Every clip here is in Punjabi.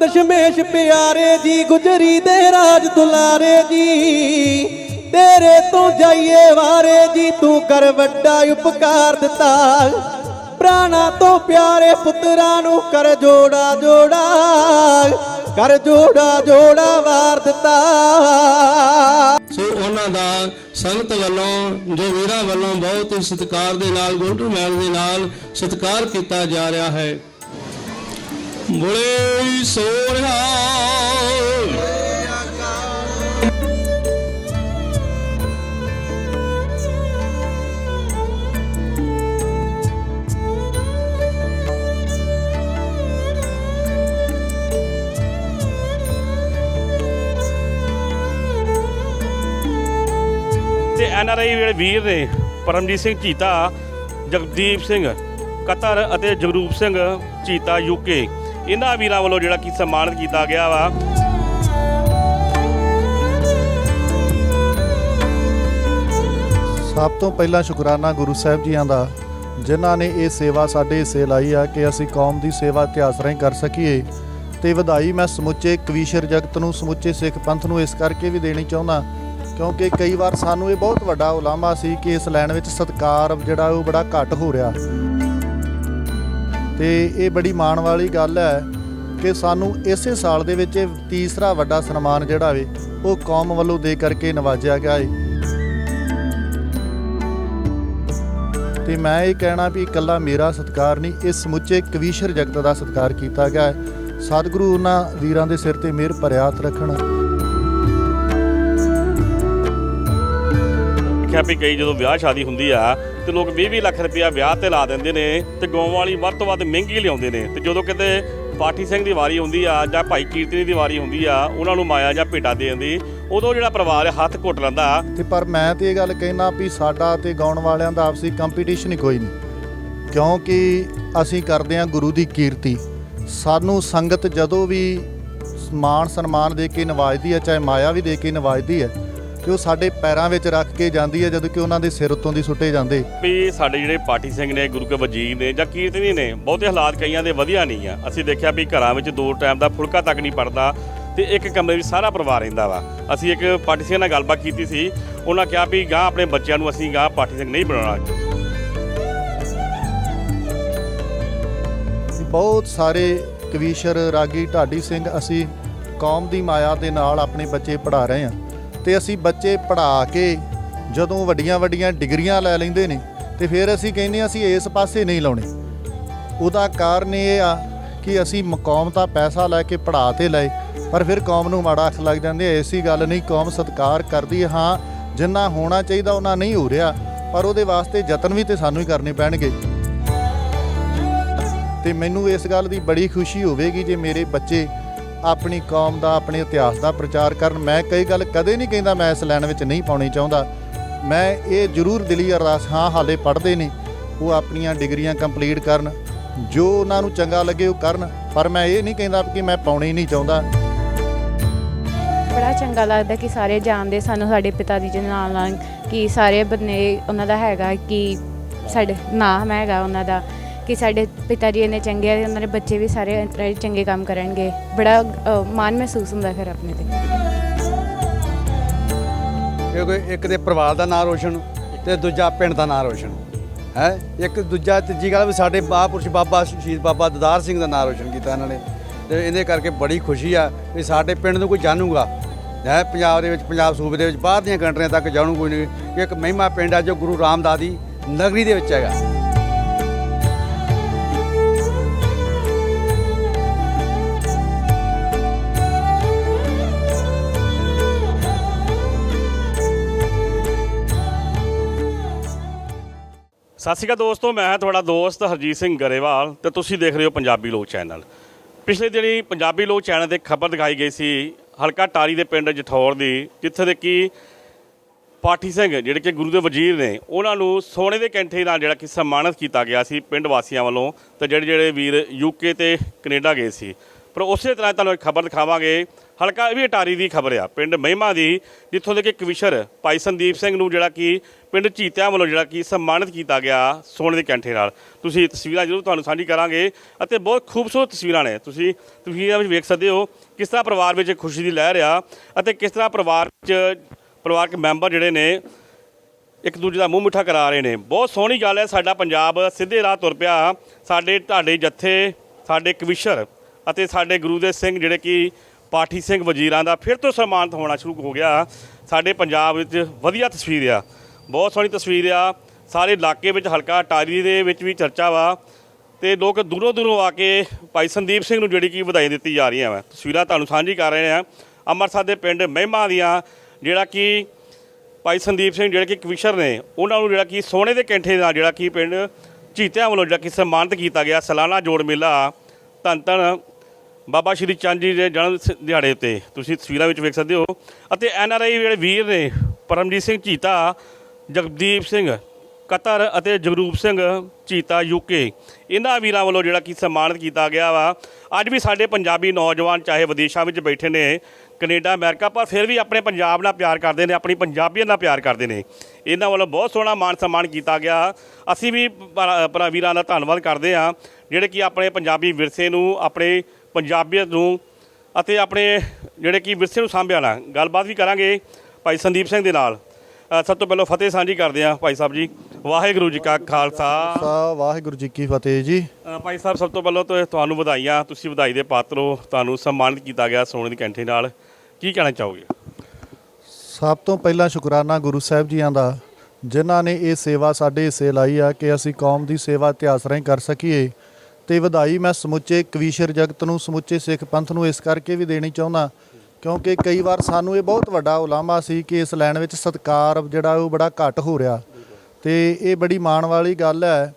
ਦਸ਼ਮੇਸ਼ ਪਿਆਰੇ ਜੀ, ਗੁਜਰੀ ਦੇ ਰਾਜ ਦੁਲਾਰੇ ਜੀ। ਤੇਰੇ ਤੋਂ ਜਾਈਏ ਵਾਰੇ ਜੀ, ਤੂੰ ਕਰ ਵੱਡਾ ਉਪਕਾਰ ਦਿੱਤਾ। ਪ੍ਰਾਣਾ ਤੋਂ ਪਿਆਰੇ ਪੁੱਤਰਾਂ ਨੂੰ ਕਰ ਜੋੜਾ ਜੋੜਾ। ਕਰ ਜੋੜਾ ਜੋੜਾ ਵਾਰ ਦਿੱਤਾ। ਸੋ ਉਹਨਾਂ ਦਾ ਸੰਗਤ ਵੱਲੋਂ, ਜੋ ਵੀਰਾਂ ਵੱਲੋਂ ਬਹੁਤ ਹੀ ਸਤਿਕਾਰ ਦੇ ਨਾਲ ਗੁੰਟੂ ਮਹਿਲ ਦੇ ਨਾਲ ਸਤਿਕਾਰ ਕੀਤਾ ਜਾ ਰਿਹਾ ਹੈ। ਬੋਲੇ ਸੋਹਣਾ ਤੇ ਐਨ ਆਰ ਆਈ ਜਿਹੜੇ ਵੀਰ ਨੇ, ਪਰਮਜੀਤ ਸਿੰਘ ਚੀਤਾ, ਜਗਦੀਪ ਸਿੰਘ ਕਤਰ ਅਤੇ ਜਗਰੂਪ ਸਿੰਘ ਚੀਤਾ ਯੂਕੇ ਇਹਨਾਂ ਵੀਰਾਂ ਵੱਲੋਂ ਜਿਹੜਾ ਕਿ ਸਨਮਾਨਿਤ ਕੀਤਾ ਗਿਆ ਵਾ। ਸਭ ਤੋਂ ਪਹਿਲਾਂ ਸ਼ੁਕਰਾਨਾ ਗੁਰੂ ਸਾਹਿਬ ਜੀਆਂ ਦਾ, ਜਿਨ੍ਹਾਂ ਨੇ ਇਹ ਸੇਵਾ ਸਾਡੇ ਹਿੱਸੇ ਲਾਈ ਆ ਕਿ ਅਸੀਂ ਕੌਮ ਦੀ ਸੇਵਾ ਇਤਿਹਾਸ ਰਾਹੀਂ ਕਰ ਸਕੀਏ। ਤੇ ਵਧਾਈ ਮੈਂ ਸਮੁੱਚੇ ਕਵੀਸ਼ਰ ਜਗਤ ਨੂੰ, ਸਮੁੱਚੇ ਸਿੱਖ ਪੰਥ ਨੂੰ ਇਸ ਕਰਕੇ ਵੀ ਦੇਣੀ ਚਾਹੁੰਦਾ, ਕਿਉਂਕਿ ਕਈ ਵਾਰ ਸਾਨੂੰ ਇਹ ਬਹੁਤ ਵੱਡਾ ਉਲਾਮਾ ਸੀ ਕਿ ਇਸ ਲਾਈਨ ਵਿੱਚ ਸਤਕਾਰ ਜਿਹੜਾ ਉਹ ਬੜਾ ਘੱਟ ਹੋ ਰਿਹਾ। ਤੇ ਇਹ ਬੜੀ ਮਾਣ ਵਾਲੀ ਗੱਲ ਹੈ ਕਿ ਸਾਨੂੰ ਇਸੇ ਸਾਲ ਦੇ ਵਿੱਚ ਇਹ ਤੀਸਰਾ ਵੱਡਾ ਸਨਮਾਨ ਜਿਹੜਾ ਵੇ, ਉਹ ਕੌਮ ਵੱਲੋਂ ਦੇ ਕਰਕੇ ਨਵਾਜਿਆ ਗਿਆ ਹੈ ਤੇ ਮੈਂ ਇਹ ਕਹਿਣਾ ਵੀ ਇਕੱਲਾ ਮੇਰਾ ਸਤਿਕਾਰ ਨਹੀਂ, ਇਹ ਸਮੁੱਚੇ ਕਵੀਸ਼ਰ ਜਗਤ ਦਾ ਸਤਿਕਾਰ ਕੀਤਾ ਗਿਆ ਹੈ ਸਤਿਗੁਰੂ ਉਹਨਾਂ ਵੀਰਾਂ ਦੇ ਸਿਰ ਤੇ ਮਿਹਰ ਭਰਿਆ ਰੱਖਣ। ਦੇਖਿਆ ਵੀ ਕਈ ਜਦੋਂ ਵਿਆਹ ਸ਼ਾਦੀ ਹੁੰਦੀ ਆ ਤੇ ਲੋਕ 20-20 ਲੱਖ ਰੁਪਇਆ ਵਿਆਹ ਤੇ ਲਾ ਦਿੰਦੇ ਨੇ ਤੇ ਗਾਉਂ ਵਾਲੀ ਵੱਧ ਤੋਂ ਵੱਧ ਮਹਿੰਗੀ ਲਿਆਉਂਦੇ ਨੇ। ਤੇ ਜਦੋਂ ਕਿਤੇ ਪਾਠੀ ਸਿੰਘ ਦੀ ਵਾਰੀ ਹੁੰਦੀ ਆ ਜਾਂ ਭਾਈ ਕੀਰਤਨੀ ਦੀ ਵਾਰੀ ਹੁੰਦੀ ਆ ਉਹਨਾਂ ਨੂੰ ਮਾਇਆ ਜਾਂ ਭੇਟਾ ਦੇਣ ਦੀ ਉਦੋਂ ਜਿਹੜਾ ਪਰਿਵਾਰ ਆ, ਹੱਥ ਘੁੱਟ ਲੈਂਦਾ। ਤੇ ਪਰ ਮੈਂ ਤੇ ਇਹ ਗੱਲ ਕਹਿਣਾ ਵੀ ਸਾਡਾ ਤੇ ਗਾਉਣ ਵਾਲਿਆਂ ਦਾ ਆਪਸੀ ਕੰਪੀਟੀਸ਼ਨ ਹੀ ਕੋਈ ਨਹੀਂ। ਕਿਉਂਕਿ ਅਸੀਂ ਕਰਦੇ ਹਾਂ ਗੁਰੂ ਦੀ ਕੀਰਤੀ। ਸਾਨੂੰ ਸੰਗਤ ਜਦੋਂ ਵੀ ਮਾਣ ਸਨਮਾਨ ਦੇ ਕੇ ਨਵਾਜਦੀ ਹੈ ਚਾਹੇ ਮਾਇਆ ਵੀ ਦੇ ਕੇ ਨਵਾਜਦੀ ਹੈ ਤੇ ਉਹ ਸਾਡੇ ਪੈਰਾਂ ਵਿੱਚ ਰੱਖ ਕੇ ਜਾਂਦੀ ਹੈ ਜਦੋਂ ਕਿ ਉਹਨਾਂ ਦੇ ਸਿਰ ਉੱਤੋਂ ਦੀ ਸੁੱਟੇ ਜਾਂਦੇ। ਵੀ ਸਾਡੇ ਜਿਹੜੇ ਪਾਠੀ ਸਿੰਘ ਨੇ ਗੁਰੂ ਕੇ ਵਜੀਰ ਨੇ ਜਾਂ ਕੀਰਤਨੀ ਨੇ ਬਹੁਤੇ ਹਾਲਾਤ ਕਈਆਂ ਦੇ ਵਧੀਆ ਨਹੀਂ ਆ। ਅਸੀਂ ਦੇਖਿਆ ਵੀ ਘਰਾਂ ਵਿੱਚ ਦੋ ਟਾਈਮ ਦਾ ਫੁਲਕਾ ਤੱਕ ਨਹੀਂ ਪੜਦਾ ਤੇ ਇੱਕ ਕਮਰੇ ਵਿੱਚ ਸਾਰਾ ਪਰਿਵਾਰ ਰਹਿੰਦਾ ਵਾ। ਅਸੀਂ ਇੱਕ ਪਾਠੀ ਸਿੰਘ ਨਾਲ ਗੱਲਬਾਤ ਕੀਤੀ ਸੀ। ਉਹਨਾਂ ਕਿਹਾ ਵੀ ਗਾਂ ਆਪਣੇ ਬੱਚਿਆਂ ਨੂੰ ਅਸੀਂ ਗਾਂ ਪਾਠੀ ਸਿੰਘ ਨਹੀਂ ਬਣਾਉਣਾ। ਬਹੁਤ ਸਾਰੇ ਕਵੀਸ਼ਰ ਰਾਗੀ ਢਾਡੀ ਸਿੰਘ ਅਸੀਂ ਕੌਮ ਦੀ ਮਾਇਆ ਦੇ ਨਾਲ ਆਪਣੇ ਬੱਚੇ ਪੜ੍ਹਾ ਰਹੇ ਹਾਂ। ਤੇ ਅਸੀਂ ਬੱਚੇ ਪੜ੍ਹਾ ਕੇ ਜਦੋਂ ਵੱਡੀਆਂ ਵੱਡੀਆਂ ਡਿਗਰੀਆਂ ਲੈ ਲੈਂਦੇ ਨੇ ਤੇ ਫਿਰ ਅਸੀਂ ਕਹਿੰਦੇ ਅਸੀਂ ਇਸ ਪਾਸੇ ਨਹੀਂ ਲਾਉਣੇ। ਉਹਦਾ ਕਾਰਨ ਇਹ ਆ ਕਿ ਅਸੀਂ ਮ- ਕੌਮ ਤਾਂ ਪੈਸਾ ਲੈ ਕੇ ਪੜ੍ਹਾ ਤੇ ਲਏ, ਪਰ ਫਿਰ ਕੌਮ ਨੂੰ ਮਾੜਾ ਅੱਖ ਲੱਗ ਜਾਂਦੇ ਆ ਐਸੀ ਗੱਲ ਨਹੀਂ, ਕੌਮ ਸਤਿਕਾਰ ਕਰਦੀ ਹੈ। ਹਾਂ, ਜਿੰਨਾ ਹੋਣਾ ਚਾਹੀਦਾ ਉਹਨਾਂ ਨਹੀਂ ਹੋ ਰਿਹਾ, ਪਰ ਉਹਦੇ ਵਾਸਤੇ ਯਤਨ ਵੀ ਤੇ ਸਾਨੂੰ ਹੀ ਕਰਨੇ ਪੈਣਗੇ। ਤੇ ਮੈਨੂੰ ਇਸ ਗੱਲ ਦੀ ਬੜੀ ਖੁਸ਼ੀ ਹੋਵੇਗੀ ਜੇ ਮੇਰੇ ਬੱਚੇ ਆਪਣੀ ਕੌਮ ਦਾ, ਆਪਣੇ ਇਤਿਹਾਸ ਦਾ ਪ੍ਰਚਾਰ ਕਰਨ। ਮੈਂ ਕਈ ਗੱਲ ਕਦੇ ਨਹੀਂ ਕਹਿੰਦਾ ਮੈਂ ਇਸ ਲਾਈਨ ਵਿੱਚ ਨਹੀਂ ਪਾਉਣੀ ਚਾਹੁੰਦਾ। ਮੈਂ ਇਹ ਜ਼ਰੂਰ ਦਿਲੀ ਅਰਦਾਸ, ਹਾਂ, ਹਾਲੇ ਪੜ੍ਹਦੇ ਨੇ ਉਹ ਆਪਣੀਆਂ ਡਿਗਰੀਆਂ ਕੰਪਲੀਟ ਕਰਨ। ਜੋ ਉਹਨਾਂ ਨੂੰ ਚੰਗਾ ਲੱਗੇ ਉਹ ਕਰਨ। ਪਰ ਮੈਂ ਇਹ ਨਹੀਂ ਕਹਿੰਦਾ ਕਿ ਮੈਂ ਪਾਉਣੀ ਨਹੀਂ ਚਾਹੁੰਦਾ। ਬੜਾ ਚੰਗਾ ਲੱਗਦਾ ਕਿ ਸਾਰੇ ਜਾਣਦੇ ਸਾਨੂੰ, ਸਾਡੇ ਪਿਤਾ ਜੀ ਦੇ ਨਾਲ ਨਾਲ ਕਿ ਸਾਰੇ ਬੰਦੇ, ਉਹਨਾਂ ਦਾ ਹੈਗਾ ਕਿ ਸਾਡੇ ਨਾਮ ਹੈਗਾ ਉਹਨਾਂ ਦਾ। ਕਿ ਸਾਡੇ ਪਿਤਾ ਜੀ ਇੰਨੇ ਚੰਗੇ ਆ ਉਹਨਾਂ ਦੇ ਬੱਚੇ ਵੀ ਸਾਰੇ ਇਸ ਚੰਗੇ ਕੰਮ ਕਰਨਗੇ। ਬੜਾ ਅ, ਮਾਣ ਮਹਿਸੂਸ ਹੁੰਦਾ ਫਿਰ ਆਪਣੇ ਤੇ। ਕਿਉਂਕਿ ਇੱਕ ਦੇ ਪਰਿਵਾਰ ਦਾ ਨਾਂ ਰੋਸ਼ਨ ਤੇ ਦੂਜਾ ਪਿੰਡ ਦਾ ਨਾਂ ਰੋਸ਼ਨ। ਹੈ? ਇੱਕ ਦੂਜਾ ਤੀਜੀ ਗੱਲ ਵੀ ਸਾਡੇ ਮਹਾਂਪੁਰਸ਼ ਬਾਬਾ ਸ਼ਹੀਦ ਬਾਬਾ ਦਦਾਰ ਸਿੰਘ ਦਾ ਨਾਂ ਰੋਸ਼ਨ ਕੀਤਾ ਇਹਨਾਂ ਨੇ। ਤੇ ਇਹਦੇ ਕਰਕੇ ਬੜੀ ਖੁਸ਼ੀ ਆ ਵੀ ਸਾਡੇ ਪਿੰਡ ਨੂੰ ਕੋਈ ਜਾਣੂਗਾ। ਹੈ? ਪੰਜਾਬ ਦੇ ਵਿੱਚ ਪੰਜਾਬ ਸੂਬੇ ਦੇ ਵਿੱਚ ਬਾਹਰ ਦੀਆਂ ਕੰਟਰੀਆਂ ਤੱਕ ਜਾਣੂ ਕੋਈ ਨਹੀਂ। ਇੱਕ ਮਹਿਮਾ ਪਿੰਡ ਆ ਜੋ ਗੁਰੂ ਰਾਮਦਾਸ ਦੀ ਨਗਰੀ ਦੇ ਵਿੱਚ ਹੈਗਾ। ਸਤਿ ਸ਼੍ਰੀ ਅਕਾਲ ਦੋਸਤੋ, ਮੈਂ ਹਾਂ ਤੁਹਾਡਾ ਦੋਸਤ ਹਰਜੀਤ ਸਿੰਘ ਗਰੇਵਾਲ ਤੇ ਤੁਸੀਂ ਦੇਖ ਰਹੇ ਹੋ ਪੰਜਾਬੀ ਲੋਕ ਚੈਨਲ। ਪਿਛਲੇ ਦਿਨੀ ਪੰਜਾਬੀ ਲੋਕ ਚੈਨਲ ਤੇ ਖਬਰ ਦਿਖਾਈ ਗਈ ਸੀ, ਹਲਕਾ ਟਾਰੀ ਦੇ ਪਿੰਡ ਜਠੌਰ ਦੀ, ਜਿੱਥੇ ਦੇ ਕੀ ਪਾਠੀ ਸਿੰਘ ਜਿਹੜੇ ਕਿ ਗੁਰੂ ਦੇ ਵਜ਼ੀਰ ਨੇ, ਉਹਨਾਂ ਨੂੰ ਸੋਨੇ ਦੇ ਕੈਂਠੇ ਨਾਲ ਜਿਹੜਾ ਕਿ ਸਨਮਾਨਿਤ ਕੀਤਾ ਗਿਆ ਸੀ ਪਿੰਡ ਵਾਸੀਆਂ ਵੱਲੋਂ ਤੇ ਜਿਹੜੇ ਜਿਹੜੇ ਵੀਰ ਯੂਕੇ ਤੇ ਕੈਨੇਡਾ ਗਏ ਸੀ। ਪਰ ਉਸੇ ਤਰ੍ਹਾਂ ਤੁਹਾਨੂੰ ਇੱਕ ਖਬਰ ਦਿਖਾਵਾਂਗੇ। ਹਲਕਾ ਇਹ ਵੀ ਅਟਾਰੀ ਦੀ ਖਬਰ ਆ। ਪਿੰਡ ਮਹਿਮਾ ਦੀ, ਜਿੱਥੋਂ ਦੇ ਕਿ ਕਵਿਸ਼ਰ ਭਾਈ ਸੰਦੀਪ ਸਿੰਘ ਨੂੰ ਜਿਹੜਾ ਕਿ ਪਿੰਡ ਚੀਤਿਆਂ ਵੱਲੋਂ ਜਿਹੜਾ ਕਿ ਸਨਮਾਨਿਤ ਕੀਤਾ ਗਿਆ ਸੋਨੇ ਦੇ ਕੈਂਠੇ ਨਾਲ। ਤੁਸੀਂ ਤਸਵੀਰਾਂ ਜ਼ਰੂਰ ਤੁਹਾਨੂੰ ਸਾਂਝੀ ਕਰਾਂਗੇ ਅਤੇ ਬਹੁਤ ਖੂਬਸੂਰਤ ਤਸਵੀਰਾਂ ਨੇ। ਤੁਸੀਂ ਤਸਵੀਰਾਂ ਵਿੱਚ ਵੇਖ ਸਕਦੇ ਹੋ ਕਿਸ ਤਰ੍ਹਾਂ ਪਰਿਵਾਰ ਵਿੱਚ ਖੁਸ਼ੀ ਦੀ ਲਹਿਰ ਆ ਅਤੇ ਕਿਸ ਤਰ੍ਹਾਂ ਪਰਿਵਾਰ ਵਿੱਚ ਪਰਿਵਾਰਕ ਮੈਂਬਰ ਜਿਹੜੇ ਨੇ ਇੱਕ ਦੂਜੇ ਦਾ ਮੂੰਹ ਮਿੱਠਾ ਕਰਾ ਰਹੇ ਨੇ। ਬਹੁਤ ਸੋਹਣੀ ਗੱਲ ਹੈ ਸਾਡਾ ਪੰਜਾਬ ਸਿੱਧੇ ਰਾਹ ਤੁਰ ਪਿਆ। ਸਾਡੇ ਢਾਡੇ ਜੱਥੇ, ਸਾਡੇ ਕਵਿਸ਼ਰ ਅਤੇ ਸਾਡੇ ਗੁਰੂ ਦੇ ਸਿੰਘ ਜਿਹੜੇ ਕਿ ਪਾਠੀ ਸਿੰਘ ਵਜ਼ੀਰਾਂ ਦਾ ਫਿਰ ਤੋਂ ਸਨਮਾਨਿਤ ਹੋਣਾ ਸ਼ੁਰੂ ਹੋ ਗਿਆ। ਸਾਡੇ ਪੰਜਾਬ ਵਿੱਚ ਵਧੀਆ ਤਸਵੀਰ ਆ। ਬਹੁਤ ਸੋਹਣੀ ਤਸਵੀਰ ਆ। ਸਾਰੇ ਇਲਾਕੇ ਵਿੱਚ ਹਲਕਾ ਟਾਰੀ ਦੇ ਵਿੱਚ ਵੀ ਚਰਚਾ ਵਾ ਤੇ ਲੋਕ ਦੂਰੋਂ ਦੂਰੋਂ ਆ ਕੇ ਭਾਈ ਸੰਦੀਪ ਸਿੰਘ ਨੂੰ ਜਿਹੜੀ ਕਿ ਵਧਾਈ ਦਿੱਤੀ ਜਾ ਰਹੀਆਂ ਵਾ। ਤਸਵੀਰਾਂ ਤੁਹਾਨੂੰ ਸਾਂਝੀ ਕਰ ਰਹੇ ਹਾਂ। ਅੰਮ੍ਰਿਤਸਰ ਦੇ ਪਿੰਡ ਮਹਿਮਾ ਦੀਆਂ ਜਿਹੜਾ ਕਿ ਭਾਈ ਸੰਦੀਪ ਸਿੰਘ ਜਿਹੜੇ ਕਿ ਕਵਿਸ਼ਰ ਨੇ, ਉਹਨਾਂ ਨੂੰ ਜਿਹੜਾ ਕਿ ਸੋਨੇ ਦੇ ਕੈਂਠੇ ਨਾਲ ਜਿਹੜਾ ਕਿ ਪਿੰਡ ਚੀਤਿਆਂ ਵੱਲੋਂ ਜਿਹੜਾ ਕਿ ਸਨਮਾਨਿਤ ਕੀਤਾ ਗਿਆ। ਸਾਲਾਨਾ ਜੋੜ ਮੇਲਾ ਧੰਨ ਧੰਨ ਬਾਬਾ ਸ਼੍ਰੀ ਚੰਦ ਜੀ ਦੇ ਜਨਮ ਸ- ਦਿਹਾੜੇ ਤੇ ਤੁਸੀਂ ਤਸਵੀਰਾਂ ਵਿੱਚ ਵੇਖ ਸਕਦੇ ਹੋ ਅਤੇ ਐਨ ਆਰ ਆਈ ਜਿਹੜੇ ਵੀਰ ਨੇ ਪਰਮਜੀਤ ਸਿੰਘ ਚੀਤਾ, ਜਗਦੀਪ ਸਿੰਘ, ਕਤਰ ਅਤੇ ਜਗਰੂਪ ਸਿੰਘ ਚੀਤਾ ਯੂਕੇ ਇਹਨਾਂ ਵੀਰਾਂ ਵੱਲੋਂ ਜਿਹੜਾ ਕਿ ਸਨਮਾਨਿਤ ਕੀਤਾ ਗਿਆ ਵਾ। ਅੱਜ ਵੀ ਸਾਡੇ ਪੰਜਾਬੀ ਨੌਜਵਾਨ ਚਾਹੇ ਵਿਦੇਸ਼ਾਂ ਵਿੱਚ ਬੈਠੇ ਨੇ, ਕੈਨੇਡਾ, ਅਮਰੀਕਾ, ਪਰ ਫਿਰ ਵੀ ਆਪਣੇ ਪੰਜਾਬ ਨਾਲ ਪਿਆਰ ਕਰਦੇ ਨੇ, ਆਪਣੀ ਪੰਜਾਬੀਅਤ ਨਾਲ ਪਿਆਰ ਕਰਦੇ ਨੇ। ਇਹਨਾਂ ਵੱਲੋਂ ਬਹੁਤ ਸੋਹਣਾ ਮਾਨ ਸਨਮਾਨ ਕੀਤਾ ਗਿਆ। ਅਸੀਂ ਵੀ ਭਰਾ ਵੀਰਾਂ ਦਾ ਧੰਨਵਾਦ ਕਰਦੇ ਹਾਂ, ਜਿਹੜੇ ਕਿ ਆਪਣੇ ਪੰਜਾਬੀ ਵਿਰਸੇ ਨੂੰ, ਆਪਣੇ ਪੰਜਾਬੀਅਤ ਨੂੰ ਅਤੇ ਆਪਣੇ ਜਿਹੜੇ ਕਿ ਵਿਰਸੇ ਨੂੰ ਸਾਂਭਿਆ ਨਾ ਗੱਲਬਾਤ ਵੀ ਕਰਾਂਗੇ ਭਾਈ ਸੰਦੀਪ ਸਿੰਘ ਦੇ ਨਾਲ। ਅ, ਸਭ ਤੋਂ ਪਹਿਲਾਂ ਫਤਿਹ ਸਾਂਝੀ ਕਰਦੇ ਹਾਂ ਭਾਈ ਸਾਹਿਬ ਜੀ। ਵਾਹਿਗੁਰੂ ਜੀ ਕਾ ਖਾਲਸਾ। ਸਾ ਵਾਹਿਗੁਰੂ ਜੀ ਕੀ ਫਤਿਹ ਜੀ। ਅ, ਭਾਈ ਸਾਹਿਬ ਸਭ ਤੋਂ ਪਹਿਲਾਂ ਤਾਂ ਤੁਹਾਨੂੰ ਵਧਾਈਆਂ। ਤੁਸੀਂ ਵਧਾਈ ਦੇ ਪਾਤਰ ਹੋ ਤੁਹਾਨੂੰ ਸਨਮਾਨਿਤ ਕੀਤਾ ਗਿਆ ਸੋਨੇ ਦੀ ਕੈਂਠੇ ਨਾਲ। ਕੀ ਕਹਿਣਾ ਚਾਹੋਗੇ? ਸਭ ਤੋਂ ਪਹਿਲਾਂ ਸ਼ੁਕਰਾਨਾ ਗੁਰੂ ਸਾਹਿਬ ਜੀਆਂ ਦਾ ਜਿਨ੍ਹਾਂ ਨੇ ਇਹ ਸੇਵਾ ਸਾਡੇ ਹਿੱਸੇ ਲਾਈ ਆ ਕਿ ਅਸੀਂ ਕੌਮ ਦੀ ਸੇਵਾ ਇਤਿਹਾਸ ਰਾਹੀਂ ਕਰ ਸਕੀਏ। ਤੇ ਵਧਾਈ। ਮੈਂ ਸਮੁੱਚੇ ਕਵੀਸ਼ਰ ਜਗਤ ਨੂੰ, ਸਮੁੱਚੇ ਸਿੱਖ ਪੰਥ ਨੂੰ ਇਸ ਕਰਕੇ ਵੀ ਦੇਣੀ ਚਾਹੁੰਦਾ, ਕਿਉਂਕਿ ਕਈ ਵਾਰ ਸਾਨੂੰ ਇਹ ਬਹੁਤ ਵੱਡਾ ਉਲਾਮਾ ਸੀ ਕਿ ਇਸ ਲਾਈਨ ਵਿੱਚ ਸਤਕਾਰ ਜਿਹੜਾ ਉਹ ਬੜਾ ਘੱਟ ਹੋ ਰਿਹਾ। ਤੇ ਇਹ ਬੜੀ ਮਾਣ ਵਾਲੀ ਗੱਲ ਹੈ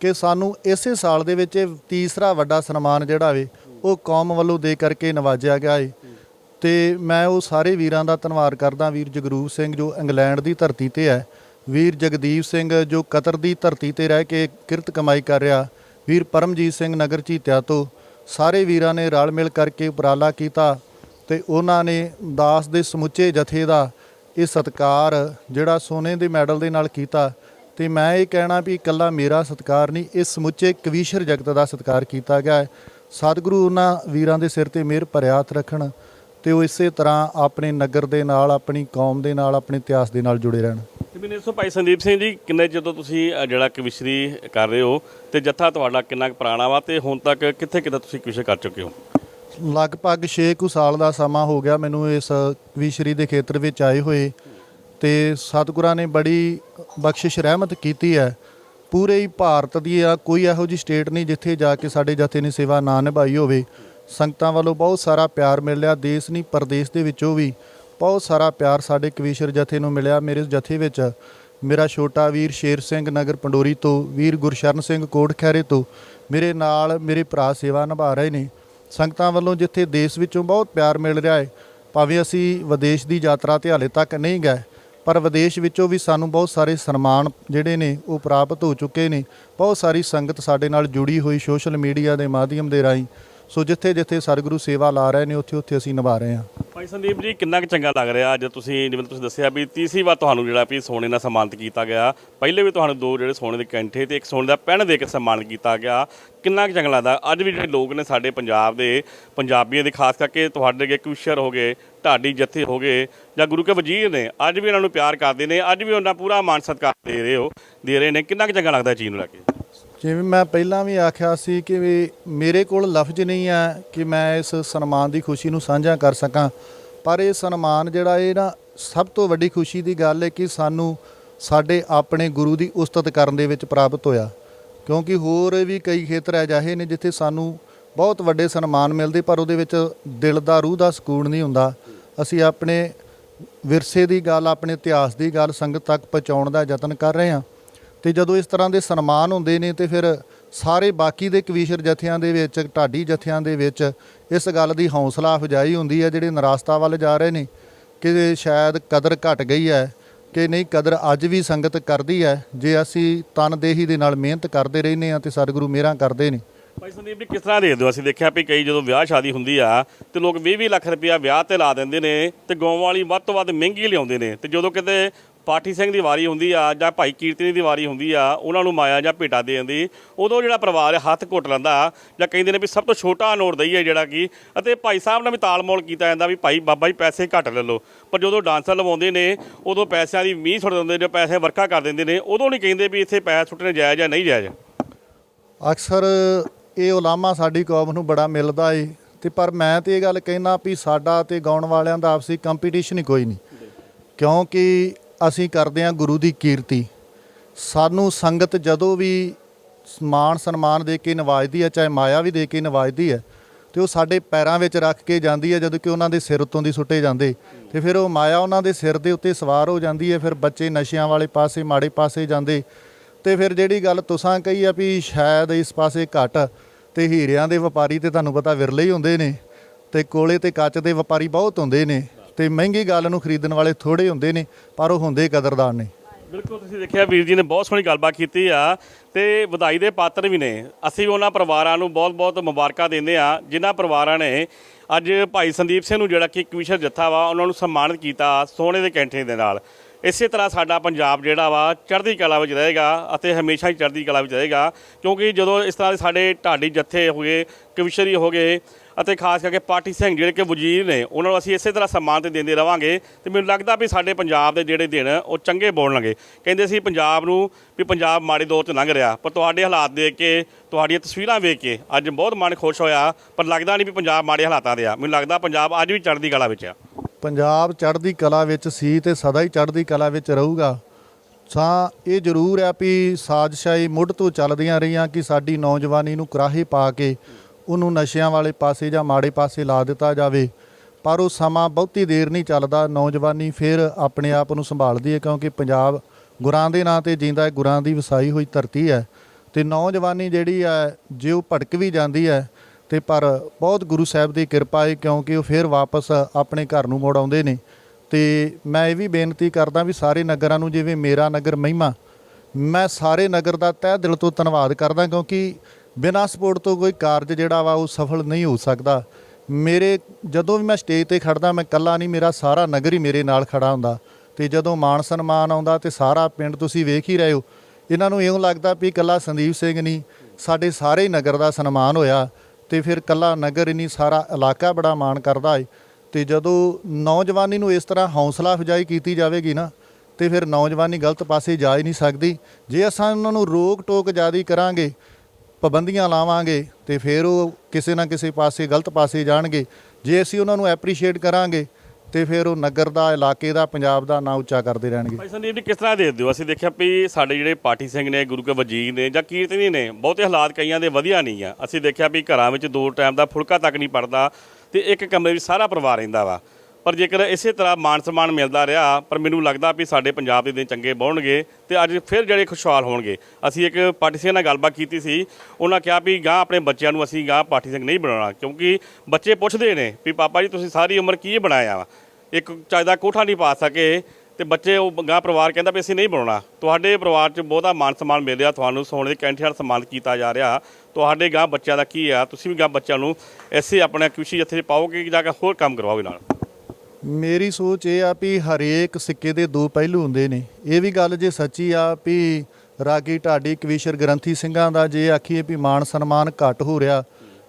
ਕਿ ਸਾਨੂੰ ਇਸੇ ਸਾਲ ਦੇ ਵਿੱਚ ਇਹ ਤੀਸਰਾ ਵੱਡਾ ਸਨਮਾਨ ਜਿਹੜਾ ਵੇ, ਉਹ ਕੌਮ ਵੱਲੋਂ ਦੇ ਕਰਕੇ ਨਵਾਜਿਆ ਗਿਆ ਏ। ਤੇ ਮੈਂ ਉਹ ਸਾਰੇ ਵੀਰਾਂ ਦਾ ਧੰਨਵਾਦ ਕਰਦਾ, ਵੀਰ ਜਗਰੂਪ ਸਿੰਘ ਜੋ ਇੰਗਲੈਂਡ ਦੀ ਧਰਤੀ ਤੇ ਹੈ, ਵੀਰ ਜਗਦੀਪ ਸਿੰਘ ਜੋ ਕਤਰ ਦੀ ਧਰਤੀ ਤੇ ਰਹਿ ਕੇ ਕਿਰਤ ਕਮਾਈ ਕਰ ਰਿਹਾ ਵੀਰ ਪਰਮਜੀਤ ਸਿੰਘ ਨਗਰ ਚੀਤਿਆ ਤੋਂ ਸਾਰੇ ਵੀਰਾਂ ਨੇ ਰਲ ਮਿਲ ਕਰਕੇ ਉਪਰਾਲਾ ਕੀਤਾ ਤੇ ਉਹਨਾਂ ਨੇ ਦਾਸ ਦੇ ਸਮੁੱਚੇ ਜਥੇ ਦਾ ਇਹ ਸਤਕਾਰ ਜਿਹੜਾ ਸੋਨੇ ਦੇ ਮੈਡਲ ਦੇ ਨਾਲ ਕੀਤਾ ਤੇ ਮੈਂ ਇਹ ਕਹਿਣਾ ਵੀ ਇਕੱਲਾ ਮੇਰਾ ਸਤਕਾਰ ਨਹੀਂ, ਇਹ ਸਮੁੱਚੇ ਕਵੀਸ਼ਰ ਜਗਤ ਦਾ ਸਤਕਾਰ ਕੀਤਾ ਗਿਆ ਹੈ। ਸਤਿਗੁਰੂ ਉਹਨਾਂ ਵੀਰਾਂ ਦੇ ਸਿਰ ਤੇ ਮਿਹਰ ਭਰਿਆ ਰੱਖਣ ਤੇ ਉਹ ਇਸੇ ਤਰ੍ਹਾਂ ਆਪਣੇ ਨਗਰ ਦੇ ਨਾਲ, ਆਪਣੀ ਕੌਮ ਦੇ ਨਾਲ, ਆਪਣੇ ਇਤਿਹਾਸ ਦੇ ਨਾਲ ਜੁੜੇ ਰਹਿਣ। ਤੇ ਮੈਨੂੰ ਦੱਸੋ ਭਾਈ ਸੰਦੀਪ ਸਿੰਘ ਜੀ ਕਿੰਨੇ ਜਦੋਂ ਤੁਸੀਂ ਅ, ਜਿਹੜਾ ਕਵਿਸ਼ਰੀ ਕਰ ਰਹੇ ਹੋ ਤੇ ਜੱਥਾ ਤੁਹਾਡਾ ਕਿੰਨਾ ਕੁ ਪੁਰਾਣਾ ਵਾ ਤੇ ਹੁਣ ਤੱਕ ਕਿੱਥੇ ਕਿੱਥੇ ਤੁਸੀਂ ਕਵਿਸ਼ਰ ਕਰ ਚੁੱਕੇ ਹੋ? ਲਗਭਗ 6 ਕੁ ਸਾਲ ਦਾ ਸਮਾਂ ਹੋ ਗਿਆ ਮੈਨੂੰ ਇਸ ਕਵੀਸ਼ਰੀ ਦੇ ਖੇਤਰ ਵਿੱਚ ਆਏ ਹੋਏ ਤੇ ਸਤਿਗੁਰਾਂ ਨੇ ਬੜੀ ਬਖਸ਼ਿਸ਼ ਰਹਿਮਤ ਕੀਤੀ ਹੈ। ਪੂਰੇ ਹੀ ਭਾਰਤ ਦੀ ਆ ਕੋਈ ਇਹੋ ਜਿਹੀ ਸਟੇਟ ਨਹੀਂ ਜਿੱਥੇ ਜਾ ਕੇ ਸਾਡੇ ਜਥੇ ਨੇ ਸੇਵਾ ਨਾ ਨਿਭਾਈ ਹੋਵੇ। ਸੰਗਤਾਂ ਵੱਲੋਂ ਬਹੁਤ ਸਾਰਾ ਪਿਆਰ ਮਿਲ ਰਿਹਾ ਦੇਸ਼ ਨਹੀਂ ਪਰਦੇਸ਼ ਦੇ ਵਿੱਚੋਂ ਵੀ। ਬਹੁਤ ਸਾਰਾ ਪਿਆਰ ਸਾਡੇ ਕਵੀਸ਼ਰ ਜਥੇ ਨੂੰ ਮਿਲਿਆ। ਮੇਰੇ ਜਥੇ ਵਿੱਚ ਮੇਰਾ ਛੋਟਾ ਵੀਰ ਸ਼ੇਰ ਸਿੰਘ ਨਗਰ ਪੰਡੋਰੀ ਤੋਂ, ਵੀਰ ਗੁਰਸ਼ਰਨ ਸਿੰਘ ਕੋਟ ਖੈਰੇ ਤੋਂ, ਮੇਰੇ ਨਾਲ ਮੇਰੇ ਭਰਾ ਸੇਵਾ ਨਿਭਾ ਰਹੇ ਨੇ। ਸੰਗਤਾਂ ਵੱਲੋਂ ਜਿੱਥੇ ਦੇਸ਼ ਵਿੱਚੋਂ ਬਹੁਤ ਪਿਆਰ ਮਿਲ ਰਿਹਾ ਹੈ, ਭਾਵੇਂ ਅਸੀਂ ਵਿਦੇਸ਼ ਦੀ ਯਾਤਰਾ ਤੇ ਹਾਲੇ ਤੱਕ ਨਹੀਂ ਗਏ, ਪਰ ਵਿਦੇਸ਼ ਵਿੱਚੋਂ ਵੀ ਸਾਨੂੰ ਬਹੁਤ ਸਾਰੇ ਸਨਮਾਨ ਜਿਹੜੇ ਨੇ, ਉਹ ਪ੍ਰਾਪਤ ਹੋ ਚੁੱਕੇ ਨੇ। ਬਹੁਤ ਸਾਰੀ ਸੰਗਤ ਸਾਡੇ ਨਾਲ ਜੁੜੀ ਹੋਈ ਸੋਸ਼ਲ ਮੀਡੀਆ ਦੇ ਮਾਧਿਅਮ ਦੇ ਰਾਹੀਂ। ਸੋ ਜਿੱਥੇ ਜਿੱਥੇ ਸਤਿਗੁਰੂ ਸੇਵਾ ਲਾ ਰਹੇ ਨੇ, ਉੱਥੇ ਉੱਥੇ ਅਸੀਂ ਨਿਭਾ ਰਹੇ ਹਾਂ। ਭਾਈ ਸੰਦੀਪ ਜੀ, ਕਿੰਨਾ ਕੁ ਚੰਗਾ ਲੱਗ ਰਿਹਾ? ਅੱਜ ਤੁਸੀਂ ਜਿਵੇਂ ਤੁਸੀਂ ਦੱਸਿਆ ਵੀ ਤੀਸਰੀ ਵਾਰ ਤੁਹਾਨੂੰ ਜਿਹੜਾ ਵੀ ਸੋਨੇ ਨਾਲ ਸਨਮਾਨਿਤ ਕੀਤਾ ਗਿਆ। ਪਹਿਲੇ ਵੀ ਤੁਹਾਨੂੰ ਦੋ ਜਿਹੜੇ ਸੋਨੇ ਦੇ ਕੈਂਠੇ ਤੇ ਇੱਕ ਸੋਨੇ ਦਾ ਪੈਨ ਦੇ ਕੇ ਸਨਮਾਨਿਤ ਕੀਤਾ ਗਿਆ। ਕਿੰਨਾ ਕੁ ਚੰਗਾ ਲੱਗਦਾ? ਅੱਜ ਵੀ ਜਿਹੜੇ ਲੋਕ ਨੇ ਸਾਡੇ ਪੰਜਾਬ ਦੇ ਪੰਜਾਬੀਆਂ ਦੇ, ਖਾਸ ਕਰਕੇ ਤੁਹਾਡੇ ਅੱਗੇ ਕੁਸ਼ਰ ਹੋ ਗਏ ਢਾਡੀ ਜੱਥੇ ਹੋ ਗਏ, ਜਾਂ ਗੁਰੂ ਕੇ ਵਜ਼ੀਰ ਨੇ ਅੱਜ ਵੀ ਉਹਨਾਂ ਨੂੰ ਪਿਆਰ ਕਰਦੇ ਨੇ, ਅੱਜ ਵੀ ਉਹਨਾਂ ਪੂਰਾ ਮਾਨ ਸਤਿਕਾਰ ਦੇ ਰਹੇ ਹੋ, ਦੇ ਰਹੇ ਨੇ। ਕਿੰਨਾ ਕੁ ਚੰਗਾ ਲੱਗਦਾ ਚੀਜ਼ ਨੂੰ ਲੈ ਕੇ? ਜਿਵੇਂ ਮੈਂ ਪਹਿਲਾਂ ਵੀ ਆਖਿਆ ਸੀ ਕਿ ਵੀ ਮੇਰੇ ਕੋਲ ਲਫ਼ਜ਼ ਨਹੀਂ ਹੈ ਕਿ ਮੈਂ ਇਸ ਸਨਮਾਨ ਦੀ ਖੁਸ਼ੀ ਨੂੰ ਸਾਂਝਾ ਕਰ ਸਕਾਂ, ਪਰ ਇਹ ਸਨਮਾਨ ਜਿਹੜਾ ਇਹ ਨਾ ਸਭ ਤੋਂ ਵੱਡੀ ਖੁਸ਼ੀ ਦੀ ਗੱਲ ਹੈ ਕਿ ਸਾਨੂੰ ਸਾਡੇ ਆਪਣੇ ਗੁਰੂ ਦੀ ਉਸਤਤ ਕਰਨ ਦੇ ਵਿੱਚ ਪ੍ਰਾਪਤ ਹੋਇਆ। ਕਿਉਂਕਿ ਹੋਰ ਵੀ ਕਈ ਖੇਤਰ ਅਜਿਹੇ ਨੇ ਜਿੱਥੇ ਸਾਨੂੰ ਬਹੁਤ ਵੱਡੇ ਸਨਮਾਨ ਮਿਲਦੇ, ਪਰ ਉਹਦੇ ਵਿੱਚ ਦਿਲ ਦਾ, ਰੂਹ ਦਾ ਸਕੂਨ ਨਹੀਂ ਹੁੰਦਾ। ਅਸੀਂ ਆਪਣੇ ਵਿਰਸੇ ਦੀ ਗੱਲ, ਆਪਣੇ ਇਤਿਹਾਸ ਦੀ ਗੱਲ ਸੰਗਤ ਤੱਕ ਪਹੁੰਚਾਉਣ ਦਾ ਯਤਨ ਕਰ ਰਹੇ ਹਾਂ। ਤੇ ਜਦੋਂ ਇਸ ਤਰ੍ਹਾਂ ਦੇ ਸਨਮਾਨ ਹੁੰਦੇ ਨੇ ਤੇ ਫਿਰ ਸਾਰੇ ਬਾਕੀ ਦੇ ਕਵੀਸ਼ਰ ਜਥਿਆਂ ਦੇ ਵਿੱਚ, ਢਾਡੀ ਜਥਿਆਂ ਦੇ ਵਿੱਚ ਇਸ ਗੱਲ ਦੀ ਹੌਸਲਾ ਅਫਜਾਈ ਹੁੰਦੀ ਹੈ, ਜਿਹੜੇ ਨਿਰਾਸਤਾ ਵੱਲ ਜਾ ਰਹੇ ਨੇ ਕਿ ਸ਼ਾਇਦ ਕਦਰ ਘਟ ਗਈ ਹੈ ਕਿ ਨਹੀਂ, ਕਦਰ ਅੱਜ ਵੀ ਸੰਗਤ ਕਰਦੀ ਹੈ। ਜੇ ਅਸੀਂ ਤਨਦੇਹੀ ਦੇ ਨਾਲ ਮਿਹਨਤ ਕਰਦੇ ਰਹਿੰਦੇ ਹਾਂ ਤੇ ਸਤਿਗੁਰੂ ਮਿਹਰਾਂ ਕਰਦੇ ਨੇ। ਭਾਈ ਸੰਦੀਪ ਜੀ, ਕਿਸ ਤਰ੍ਹਾਂ ਦੇਖਦੇ ਹੋ? ਅਸੀਂ ਦੇਖਿਆ ਵੀ ਕਈ ਜਦੋਂ ਵਿਆਹ ਸ਼ਾਦੀ ਹੁੰਦੀ ਆ ਤੇ ਲੋਕ 20-20 ਲੱਖ ਰੁਪਇਆ ਵਿਆਹ ਤੇ ਲਾ ਦਿੰਦੇ ਨੇ ਤੇ ਗਾਉਂ ਵਾਲੀ ਵੱਧ ਤੋਂ ਵੱਧ ਮਹਿੰਗੀ ਲਿਆਉਂਦੇ ਨੇ ਤੇ ਜਦੋਂ ਕਿਤੇ ਪਾਠੀ ਸਿੰਘ ਦੀ ਵਾਰੀ ਹੁੰਦੀ ਆ ਜਾਂ ਭਾਈ ਕੀਰਤਨੀ ਦੀ ਵਾਰੀ ਹੁੰਦੀ ਆ, ਉਹਨਾਂ ਨੂੰ ਮਾਇਆ ਜਾਂ ਭੇਟਾ ਦੇਣ ਦੀ, ਉਦੋਂ ਜਿਹੜਾ ਪਰਿਵਾਰ ਹੱਥ ਘੁੱਟ ਲੈਂਦਾ ਜਾਂ ਕਹਿੰਦੇ ਨੇ ਵੀ ਸਭ ਤੋਂ ਛੋਟਾ ਨੋਟ ਦਈਏ ਜਿਹੜਾ ਕਿ, ਅਤੇ ਭਾਈ ਸਾਹਿਬ ਨਾਲ ਵੀ ਤਾਲਮੋਲ ਕੀਤਾ ਜਾਂਦਾ ਵੀ ਭਾਈ ਬਾਬਾ ਜੀ ਪੈਸੇ ਘੱਟ ਲੈ ਲਓ। ਪਰ ਜਦੋਂ ਡਾਂਸਰ ਲਵਾਉਂਦੇ ਨੇ, ਉਦੋਂ ਪੈਸਿਆਂ ਦੀ ਮੀਂਹ ਸੁੱਟ ਦਿੰਦੇ ਜਾਂ ਪੈਸੇ ਵਰਖਾ ਕਰ ਦਿੰਦੇ ਨੇ, ਉਦੋਂ ਨਹੀਂ ਕਹਿੰਦੇ ਵੀ ਇੱਥੇ ਪੈਸੇ ਸੁੱਟਣੇ ਜਾਇਜ਼ ਜਾਂ ਨਹੀਂ ਜਾਇਜ਼। ਅਕਸਰ ਇਹ ਉਲਾਮਾ ਸਾਡੀ ਕੌਮ ਨੂੰ ਬੜਾ ਮਿਲਦਾ ਏ, ਤੇ ਪਰ ਮੈਂ ਤੇ ਇਹ ਗੱਲ ਕਹਿਣਾ ਵੀ ਸਾਡਾ ਤੇ ਗਾਉਣ ਵਾਲਿਆਂ ਦਾ ਆਪਸੀ ਕੰਪੀਟੀਸ਼ਨ ਹੀ ਕੋਈ ਨਹੀਂ। ਕਿਉਂਕਿ ਅਸੀਂ ਕਰਦੇ ਹਾਂ ਗੁਰੂ ਦੀ ਕੀਰਤੀ। ਸਾਨੂੰ ਸੰਗਤ ਜਦੋਂ ਵੀ ਮਾਣ ਸਨਮਾਨ ਦੇ ਕੇ ਨਵਾਜਦੀ ਹੈ, ਚਾਹੇ ਮਾਇਆ ਵੀ ਦੇ ਕੇ ਨਵਾਜਦੀ ਹੈ, ਤੇ ਉਹ ਸਾਡੇ ਪੈਰਾਂ ਵਿੱਚ ਰੱਖ ਕੇ ਜਾਂਦੀ ਹੈ, ਜਦੋਂ ਕਿ ਉਹਨਾਂ ਦੇ ਸਿਰ ਉੱਤੋਂ ਦੀ ਸੁੱਟੇ ਜਾਂਦੇ। ਤੇ ਫਿਰ ਉਹ ਮਾਇਆ ਉਹਨਾਂ ਦੇ ਸਿਰ ਦੇ ਉੱਤੇ ਸਵਾਰ ਹੋ ਜਾਂਦੀ ਹੈ, ਫਿਰ ਬੱਚੇ ਨਸ਼ਿਆਂ ਵਾਲੇ ਪਾਸੇ, ਮਾੜੇ ਪਾਸੇ ਜਾਂਦੇ। ਤੇ ਫਿਰ ਜਿਹੜੀ ਗੱਲ ਤੁਸਾਂ ਕਹੀ ਆ ਵੀ ਸ਼ਾਇਦ ਇਸ ਪਾਸੇ ਘਟ, ਤੇ ਹੀਰਿਆਂ ਦੇ ਵਪਾਰੀ ਤੇ ਤੁਹਾਨੂੰ ਪਤਾ ਵਿਰਲੇ ਹੀ ਹੁੰਦੇ ਨੇ, ਤੇ ਕੋਲੇ ਤੇ ਕੱਚ ਦੇ ਵਪਾਰੀ ਬਹੁਤ ਹੁੰਦੇ ਨੇ। ਤੇ ਮਹਿੰਗੀ ਗੱਲ ਨੂੰ ਖਰੀਦਣ ਵਾਲੇ ਥੋੜੇ ਹੁੰਦੇ ਨੇ, ਪਰ ਉਹ ਹੁੰਦੇ ਕਦਰਦਾਨ ਨੇ। ਬਿਲਕੁਲ, ਤੁਸੀਂ ਦੇਖਿਆ ਵੀਰ ਜੀ ਨੇ ਬਹੁਤ ਸੋਹਣੀ ਗੱਲਬਾਤ ਕੀਤੀ ਆ ਤੇ ਵਧਾਈ ਦੇ ਪਾਤਰ ਵੀ ਨੇ। ਅਸੀਂ ਵੀ ਉਹਨਾਂ ਪਰਿਵਾਰਾਂ ਨੂੰ ਬਹੁਤ-ਬਹੁਤ ਮੁਬਾਰਕਾਂ ਦਿੰਦੇ ਆ, ਜਿਨ੍ਹਾਂ ਪਰਿਵਾਰਾਂ ਨੇ ਅੱਜ ਭਾਈ ਸੰਦੀਪ ਸਿੰਘ ਨੂੰ ਜਿਹੜਾ ਕਿ ਕਮਿਸ਼ਨ ਜੱਥਾ ਵਾ, ਉਹਨਾਂ ਨੂੰ ਸਨਮਾਨਿਤ ਕੀਤਾ ਸੋਨੇ ਦੇ ਕੈਂਠੇ ਦੇ ਨਾਲ। ਇਸੇ ਤਰ੍ਹਾਂ ਸਾਡਾ ਪੰਜਾਬ ਜਿਹੜਾ ਵਾ, ਚੜ੍ਹਦੀ ਕਲਾ ਵਿੱਚ ਰਹੇਗਾ ਅਤੇ ਹਮੇਸ਼ਾ ਹੀ ਚੜ੍ਹਦੀ ਕਲਾ ਵਿੱਚ ਰਹੇਗਾ, ਕਿਉਂਕਿ ਜਦੋਂ ਇਸ ਤਰ੍ਹਾਂ ਦੇ ਸਾਡੇ ਢਾਡੀ ਜੱਥੇ ਹੋਏ ਕਵਿਸ਼ਰੀ ਹੋ ਗਏ ਅਤੇ ਖਾਸ ਕਰਕੇ ਪਾਰਟੀ ਸਿੰਘ ਜਿਹੜੇ ਕਿ ਵਜ਼ੀਰ ਨੇ, ਉਹਨਾਂ ਨੂੰ ਅਸੀਂ ਇਸੇ ਤਰ੍ਹਾਂ ਸਨਮਾਨ ਤੇ ਦਿੰਦੇ ਰਵਾਂਗੇ ਤੇ ਮੈਨੂੰ ਲੱਗਦਾ ਵੀ ਸਾਡੇ ਪੰਜਾਬ ਦੇ ਜਿਹੜੇ ਦਿਨ, ਉਹ ਚੰਗੇ ਬੋਲਣਗੇ। ਕਹਿੰਦੇ ਸੀ ਪੰਜਾਬ ਨੂੰ ਵੀ ਪੰਜਾਬ ਮਾੜੇ ਦੌਰ 'ਚ ਲੰਘ ਰਿਹਾ, ਪਰ ਤੁਹਾਡੇ ਹਾਲਾਤ ਦੇਖ ਕੇ, ਤੁਹਾਡੀਆਂ ਤਸਵੀਰਾਂ ਵੇਖ ਕੇ ਅੱਜ ਬਹੁਤ ਮਨ ਖੁਸ਼ ਹੋਇਆ, ਪਰ ਲੱਗਦਾ ਨਹੀਂ ਵੀ ਪੰਜਾਬ ਮਾੜੇ ਹਾਲਾਤਾਂ ਦੇ ਆ। ਮੈਨੂੰ ਲੱਗਦਾ ਪੰਜਾਬ ਅੱਜ ਵੀ ਚੜ੍ਹਦੀ ਕਲਾ ਵਿੱਚ ਆ। ਪੰਜਾਬ ਚੜ੍ਹਦੀ ਕਲਾ ਵਿੱਚ ਸੀ ਤੇ ਸਦਾ ਹੀ ਚੜ੍ਹਦੀ ਕਲਾ ਵਿੱਚ ਰਹੂਗਾ। ਸਾ ਇਹ ਜ਼ਰੂਰ ਹੈ ਵੀ ਸਾਜ਼ਿਸ਼ਾਂ ਮੁੱਢ ਤੋਂ ਚੱਲਦੀਆਂ ਰਹੀਆਂ ਕਿ ਸਾਡੀ ਨੌਜਵਾਨੀ ਨੂੰ ਕਰਾਹੇ ਪਾ ਕੇ ਉਹਨੂੰ ਨਸ਼ਿਆਂ ਵਾਲੇ ਪਾਸੇ ਜਾਂ ਮਾੜੇ ਪਾਸੇ ਲਾ ਦਿੱਤਾ ਜਾਵੇ। ਪਰ ਉਹ ਸਮਾਂ ਬਹੁਤੀ ਦੇਰ ਨਹੀਂ ਚੱਲਦਾ। ਨੌਜਵਾਨੀ ਫਿਰ ਆਪਣੇ ਆਪ ਨੂੰ ਸੰਭਾਲਦੀ ਹੈ ਕਿਉਂਕਿ ਪੰਜਾਬ ਗੁਰਾਂ ਦੇ ਨਾਂ ਤੇ ਜਿੰਦਾ ਹੈ, ਗੁਰਾਂ ਦੀ ਵਸਾਈ ਹੋਈ ਧਰਤੀ ਹੈ। ਤੇ ਨੌਜਵਾਨੀ ਜਿਹੜੀ ਹੈ, ਜੇ ਉਹ ਭਟਕ ਵੀ ਜਾਂਦੀ ਹੈ, ਤੇ ਪਰ ਬਹੁਤ ਗੁਰੂ ਸਾਹਿਬ ਦੀ ਕਿਰਪਾ ਹੈ ਕਿਉਂਕਿ ਉਹ ਫਿਰ ਵਾਪਸ ਆਪਣੇ ਘਰ ਨੂੰ ਮੁੜ ਆਉਂਦੇ ਨੇ। ਤੇ ਮੈਂ ਇਹ ਵੀ ਬੇਨਤੀ ਕਰਦਾ ਵੀ ਸਾਰੇ ਨਗਰਾਂ ਨੂੰ, ਜਿਵੇਂ ਮੇਰਾ ਨਗਰ ਮਹਿਮਾ, ਮੈਂ ਸਾਰੇ ਨਗਰ ਦਾ ਤਹਿ ਦਿਲ ਤੋਂ ਧੰਨਵਾਦ ਕਰਦਾ ਕਿਉਂਕਿ ਬਿਨਾਂ ਸਪੋਰਟ ਤੋਂ ਕੋਈ ਕਾਰਜ ਜਿਹੜਾ ਵਾ ਉਹ ਸਫਲ ਨਹੀਂ ਹੋ ਸਕਦਾ। ਮੇਰੇ ਜਦੋਂ ਵੀ ਮੈਂ ਸਟੇਜ ਤੇ ਖੜਦਾ, ਮੈਂ ਇਕੱਲਾ ਨਹੀਂ, ਮੇਰਾ ਸਾਰਾ ਨਗਰ ਹੀ ਮੇਰੇ ਨਾਲ ਖੜਾ ਹੁੰਦਾ। ਤੇ ਜਦੋਂ ਮਾਣ ਸਨਮਾਨ ਆਉਂਦਾ ਤੇ ਸਾਰਾ ਪਿੰਡ ਤੁਸੀਂ ਵੇਖ ਹੀ ਰਹੇ ਹੋ। ਇਹਨਾਂ ਨੂੰ ਇਉਂ ਲੱਗਦਾ ਵੀ ਇਕੱਲਾ ਸੰਦੀਪ ਸਿੰਘ ਨਹੀਂ, ਸਾਡੇ ਸਾਰੇ ਨਗਰ ਦਾ ਸਨਮਾਨ ਹੋਇਆ ਤੇ ਫਿਰ ਇਕੱਲਾ ਨਗਰ ਹੀ ਨਹੀਂ ਸਾਰਾ ਇਲਾਕਾ ਬੜਾ ਮਾਣ ਕਰਦਾ ਏ। ਤੇ ਜਦੋਂ ਨੌਜਵਾਨੀ ਨੂੰ ਇਸ ਤਰ੍ਹਾਂ ਹੌਸਲਾ ਅਫਜਾਈ ਕੀਤੀ ਜਾਵੇਗੀ ਨਾ, ਤੇ ਫਿਰ ਨੌਜਵਾਨੀ ਗਲਤ ਪਾਸੇ ਜਾ ਹੀ ਨਹੀਂ ਸਕਦੀ। ਜੇ ਅਸਾਂ ਉਹਨਾਂ ਨੂੰ ਰੋਕ ਟੋਕ ਜ਼ਿਆਦੀ ਕਰਾਂਗੇ ਪਾਬੰਦੀਆਂ ਲਾਵਾਂਗੇ ਤੇ ਫਿਰ ਉਹ ਕਿਸੇ ਨਾ ਕਿਸੇ ਪਾਸੇ, ਗਲਤ ਪਾਸੇ ਜਾਣਗੇ। ਜੇ ਅਸੀਂ ਉਹਨਾਂ ਨੂੰ ਐਪਰੀਸ਼ੀਏਟ ਕਰਾਂਗੇ, ਤੇ ਫਿਰ ਉਹ ਨਗਰ ਦਾ, ਇਲਾਕੇ ਦਾ, ਪੰਜਾਬ ਦਾ ਨਾਂ ਉੱਚਾ ਕਰਦੇ ਰਹਿਣਗੇ। ਭਾਈ ਸੰਦੀਪ ਜੀ, ਕਿਸ ਤਰ੍ਹਾਂ ਦੇਖਦੇ ਹੋ ਅਸੀਂ ਦੇਖਿਆ ਵੀ ਸਾਡੇ ਜਿਹੜੇ ਪਾਠੀ ਸਿੰਘ ਨੇ, ਗੁਰੂ ਕੇ ਵਜੀਰ ਨੇ ਜਾਂ ਕੀਰਤਨੀ ਨੇ, ਬਹੁਤੇ ਹਾਲਾਤ ਕਈਆਂ ਦੇ ਵਧੀਆ ਨਹੀਂ ਆ। ਅਸੀਂ ਦੇਖਿਆ ਵੀ ਘਰਾਂ ਵਿੱਚ ਦੋ ਟਾਈਮ ਦਾ ਫੁਲਕਾ ਤੱਕ ਨਹੀਂ ਪੜਦਾ ਤੇ ਇੱਕ ਕਮਰੇ ਵਿੱਚ ਸਾਰਾ ਪਰਿਵਾਰ ਰਹਿੰਦਾ ਵਾ। ਪਰ ਜੇਕਰ ਇਸੇ ਤਰ੍ਹਾਂ ਮਾਨ ਸਨਮਾਨ ਮਿਲਦਾ ਰਿਹਾ, ਪਰ ਮੈਨੂੰ ਲੱਗਦਾ ਵੀ ਸਾਡੇ ਪੰਜਾਬ ਦੇ ਦਿਨ ਚੰਗੇ ਬੋਣਗੇ ਤੇ ਅੱਜ ਫਿਰ ਜਿਹੜੇ ਖੁਸ਼ਹਾਲ ਹੋਣਗੇ। ਅਸੀਂ ਇੱਕ ਪਾਰਟੀ ਸਿੰਘ ਨਾਲ ਗੱਲਬਾਤ ਕੀਤੀ ਸੀ। ਉਹਨਾਂ ਕਿਹਾ ਵੀ ਗਾਂ ਆਪਣੇ ਬੱਚਿਆਂ ਨੂੰ ਅਸੀਂ ਗਾਂ ਪਾਰਟੀ ਸਿੰਘ ਨਹੀਂ ਬਣਾਉਣਾ, ਕਿਉਂਕਿ ਬੱਚੇ ਪੁੱਛਦੇ ਨੇ ਵੀ, ਪਾਪਾ ਜੀ, ਤੁਸੀਂ ਸਾਰੀ ਉਮਰ ਕੀ ਬਣਾਇਆ ਵਾ? ਇੱਕ ਚਾਹੀਦਾ ਕੋਠਾ ਨਹੀਂ ਪਾ ਸਕੇ ਤੇ ਬੱਚੇ ਉਹ ਗਾਂ ਪਰਿਵਾਰ ਕਹਿੰਦਾ ਵੀ ਅਸੀਂ ਨਹੀਂ ਬਣਾਉਣਾ। ਤੁਹਾਡੇ ਪਰਿਵਾਰ 'ਚ ਬਹੁਤਾ ਮਾਨ ਸਨਮਾਨ ਮਿਲ ਰਿਹਾ, ਤੁਹਾਨੂੰ ਸੋਨੇ ਦੇ ਕੈਂਠੇ ਨਾਲ ਸਨਮਾਨਿਤ ਕੀਤਾ ਜਾ ਰਿਹਾ। ਤੁਹਾਡੇ ਗਾਂ ਬੱਚਿਆਂ ਦਾ ਕੀ ਆ? ਤੁਸੀਂ ਵੀ ਗਾਂ ਬੱਚਿਆਂ ਨੂੰ ਐਸੇ ਆਪਣੇ ਖੁਸ਼ੀ ਜੱਥੇ ਪਾਓਗੇ ਜਾਂ ਹੋਰ ਕੰਮ ਕਰਵਾਓਗੇ ਨਾਲ? ਮੇਰੀ ਸੋਚ ਇਹ ਆ ਵੀ ਹਰੇਕ ਸਿੱਕੇ ਦੇ ਦੋ ਪਹਿਲੂ ਹੁੰਦੇ ਨੇ। ਇਹ ਵੀ ਗੱਲ ਜੇ ਸੱਚੀ ਆ ਵੀ ਰਾਗੀ ਢਾਡੀ ਕਵੀਸ਼ਰ ਗ੍ਰੰਥੀ ਸਿੰਘਾਂ ਦਾ ਜੇ ਆਖੀਏ ਵੀ ਮਾਣ ਸਨਮਾਨ ਘੱਟ ਹੋ ਰਿਹਾ,